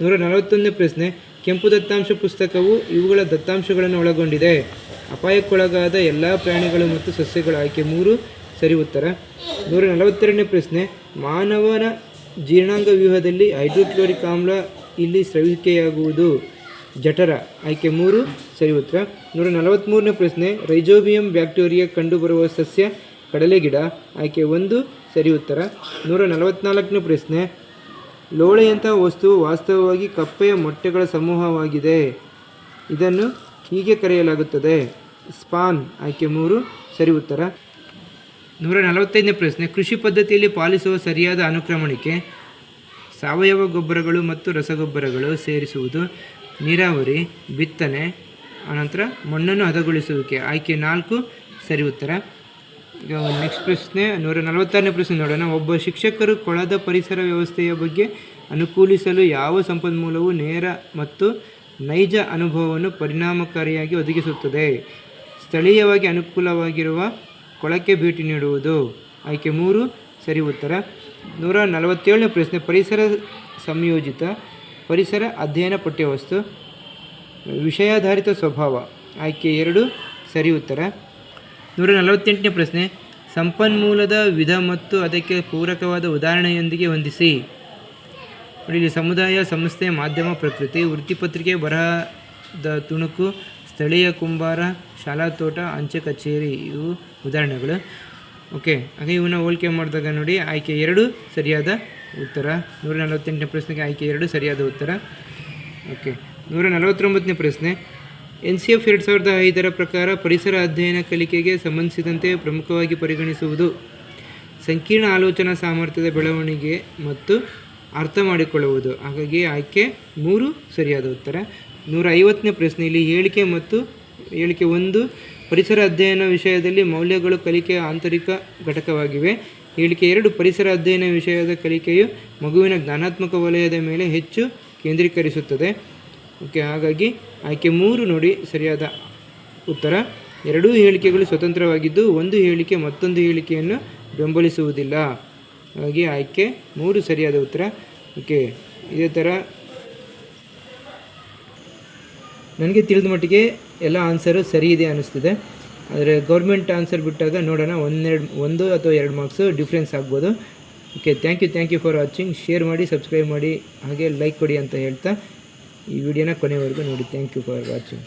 ನೂರ ನಲವತ್ತೊಂದನೇ ಪ್ರಶ್ನೆ, ಕೆಂಪು ದತ್ತಾಂಶ ಪುಸ್ತಕವು ಇವುಗಳ ದತ್ತಾಂಶಗಳನ್ನು ಒಳಗೊಂಡಿದೆ. ಅಪಾಯಕ್ಕೊಳಗಾದ ಎಲ್ಲ ಪ್ರಾಣಿಗಳು ಮತ್ತು ಸಸ್ಯಗಳು ಆಯ್ಕೆ ಮೂರು ಸರಿ ಉತ್ತರ. ನೂರ ನಲವತ್ತೆರಡನೇ ಪ್ರಶ್ನೆ, ಮಾನವನ ಜೀರ್ಣಾಂಗ ವ್ಯೂಹದಲ್ಲಿ ಹೈಡ್ರೋಕ್ಲೋರಿಕ್ ಆಮ್ಲ ಇಲ್ಲಿ ಸ್ರವಿಕೆಯಾಗುವುದು. ಜಠರ, ಆಯ್ಕೆ ಮೂರು ಸರಿ ಉತ್ತರ. ನೂರ ನಲವತ್ತ್ಮೂರನೇ ಪ್ರಶ್ನೆ, ರೈಜೋಬಿಯಂ ಬ್ಯಾಕ್ಟೀರಿಯಾ ಕಂಡುಬರುವ ಸಸ್ಯ ಕಡಲೆ ಗಿಡ ಆಯ್ಕೆ ಒಂದು, ಸರಿ ಉತ್ತರ. ನೂರ ನಲವತ್ತ್ನಾಲ್ಕನೇ ಪ್ರಶ್ನೆ. ಲೋಳೆಯಂತಹ ವಸ್ತು ವಾಸ್ತವವಾಗಿ ಕಪ್ಪೆಯ ಮೊಟ್ಟೆಗಳ ಸಮೂಹವಾಗಿದೆ. ಇದನ್ನು ಹೀಗೆ ಕರೆಯಲಾಗುತ್ತದೆ. ಸ್ಪಾನ್, ಆಯ್ಕೆ ಮೂರು, ಸರಿ ಉತ್ತರ. ನೂರ ನಲವತ್ತೈದನೇ ಪ್ರಶ್ನೆ. ಕೃಷಿ ಪದ್ಧತಿಯಲ್ಲಿ ಪಾಲಿಸುವ ಸರಿಯಾದ ಅನುಕ್ರಮಣಿಕೆ, ಸಾವಯವ ಗೊಬ್ಬರಗಳು ಮತ್ತು ರಸಗೊಬ್ಬರಗಳು ಸೇರಿಸುವುದು, ನೀರಾವರಿ, ಬಿತ್ತನೆ ಅನಂತರ ಮಣ್ಣನ್ನು ಹದಗೊಳಿಸುವಿಕೆ, ಆಯ್ಕೆ ನಾಲ್ಕು, ಸರಿ ಉತ್ತರ. ನೆಕ್ಸ್ಟ್ ಪ್ರಶ್ನೆ, ನೂರ ನಲವತ್ತಾರನೇ ಪ್ರಶ್ನೆ ನೋಡೋಣ. ಒಬ್ಬ ಶಿಕ್ಷಕರು ಕೊಳದ ಪರಿಸರ ವ್ಯವಸ್ಥೆಯ ಬಗ್ಗೆ ಅನುಕೂಲಿಸಲು ಯಾವ ಸಂಪನ್ಮೂಲವು ನೇರ ಮತ್ತು ನೈಜ ಅನುಭವವನ್ನು ಪರಿಣಾಮಕಾರಿಯಾಗಿ ಒದಗಿಸುತ್ತದೆ? ಸ್ಥಳೀಯವಾಗಿ ಅನುಕೂಲವಾಗಿರುವ ಕೊಳಕ್ಕೆ ಭೇಟಿ ನೀಡುವುದು. ಆಯ್ಕೆ ಮೂರು, ಸರಿ ಉತ್ತರ. ನೂರ ನಲವತ್ತೇಳನೇ ಪ್ರಶ್ನೆ, ಪರಿಸರ ಸಂಯೋಜಿತ ಪರಿಸರ ಅಧ್ಯಯನ ಪಠ್ಯವಸ್ತು. ವಿಷಯಾಧಾರಿತ ಸ್ವಭಾವ. ಆಯ್ಕೆ ಎರಡು, ಸರಿ ಉತ್ತರ. ನೂರ ನಲವತ್ತೆಂಟನೇ ಪ್ರಶ್ನೆ, ಸಂಪನ್ಮೂಲದ ವಿಧ ಮತ್ತು ಅದಕ್ಕೆ ಪೂರಕವಾದ ಉದಾಹರಣೆಯೊಂದಿಗೆ ಹೊಂದಿಸಿ. ಇಲ್ಲಿ ಸಮುದಾಯ, ಸಂಸ್ಥೆ, ಮಾಧ್ಯಮ, ಪ್ರಕೃತಿ, ವೃತ್ತಿಪತ್ರಿಕೆ, ಬರಹದ ತುಣುಕು, ಸ್ಥಳೀಯ ಕುಂಬಾರ ಶಾಲಾ ತೋಟ ಅಂಚೆ ಕಚೇರಿ, ಇವು ಉದಾಹರಣೆಗಳು. ಓಕೆ, ಹಾಗೆ ಇವನ್ನ ಹೋಲಿಕೆ ಮಾಡಿದಾಗ ನೋಡಿ, ಆಯ್ಕೆ ಎರಡು ಸರಿಯಾದ ಉತ್ತರ. ನೂರ ನಲವತ್ತೆಂಟನೇ ಪ್ರಶ್ನೆಗೆ ಆಯ್ಕೆ ಎರಡು ಸರಿಯಾದ ಉತ್ತರ. ಓಕೆ ನೂರ ನಲವತ್ತೊಂಬತ್ತನೇ ಪ್ರಶ್ನೆ ಎನ್ ಸಿ ಎಫ್ ಎರಡು ಸಾವಿರದ ಐದರ ಪ್ರಕಾರ ಪರಿಸರ ಅಧ್ಯಯನ ಕಲಿಕೆಗೆ ಸಂಬಂಧಿಸಿದಂತೆ ಪ್ರಮುಖವಾಗಿ ಪರಿಗಣಿಸುವುದು ಸಂಕೀರ್ಣ ಆಲೋಚನಾ ಸಾಮರ್ಥ್ಯದ ಬೆಳವಣಿಗೆ ಮತ್ತು ಅರ್ಥ ಮಾಡಿಕೊಳ್ಳುವುದು. ಹಾಗಾಗಿ ಆಯ್ಕೆ ಮೂರು ಸರಿಯಾದ ಉತ್ತರ. ನೂರ ಐವತ್ತನೇ ಪ್ರಶ್ನೆಯಲ್ಲಿ ಹೇಳಿಕೆ ಮತ್ತು ಹೇಳಿಕೆ ಒಂದು, ಪರಿಸರ ಅಧ್ಯಯನ ವಿಷಯದಲ್ಲಿ ಮೌಲ್ಯಗಳು ಕಲಿಕೆಯ ಆಂತರಿಕ ಘಟಕವಾಗಿವೆ. ಹೇಳಿಕೆ ಎರಡು, ಪರಿಸರ ಅಧ್ಯಯನ ವಿಷಯದ ಕಲಿಕೆಯು ಮಗುವಿನ ಜ್ಞಾನಾತ್ಮಕ ವಲಯದ ಮೇಲೆ ಹೆಚ್ಚು ಕೇಂದ್ರೀಕರಿಸುತ್ತದೆ. ಓಕೆ, ಹಾಗಾಗಿ ಆಯ್ಕೆ ಮೂರು ನೋಡಿ ಸರಿಯಾದ ಉತ್ತರ. ಎರಡೂ ಹೇಳಿಕೆಗಳು ಸ್ವತಂತ್ರವಾಗಿದ್ದು ಒಂದು ಹೇಳಿಕೆ ಮತ್ತೊಂದು ಹೇಳಿಕೆಯನ್ನು ಬೆಂಬಲಿಸುವುದಿಲ್ಲ. ಹಾಗಾಗಿ ಆಯ್ಕೆ ಮೂರು ಸರಿಯಾದ ಉತ್ತರ. ಓಕೆ, ಇದೇ ಥರ ನನಗೆ ತಿಳಿದ ಮಟ್ಟಿಗೆ ಎಲ್ಲ ಆನ್ಸರು ಸರಿ ಇದೆ ಅನ್ನಿಸ್ತಿದೆ. ಆದರೆ ಗೌರ್ಮೆಂಟ್ ಆನ್ಸರ್ ಬಿಟ್ಟಾಗ ನೋಡೋಣ, ಒಂದೆರಡು, ಒಂದು ಅಥವಾ ಎರಡು ಮಾರ್ಕ್ಸು ಡಿಫ್ರೆನ್ಸ್ ಆಗ್ಬೋದು. Okay thank you thank you for watching share ಮಾಡಿ ಸಬ್ಸ್ಕ್ರೈಬ್ ಮಾಡಿ, ಹಾಗೆ ಲೈಕ್ ಕೊಡಿ ಅಂತ ಹೇಳ್ತಾ ಈ ವಿಡಿಯೋನ ಕೊನೆವರೆಗೂ ನೋಡಿ. Thank you for watching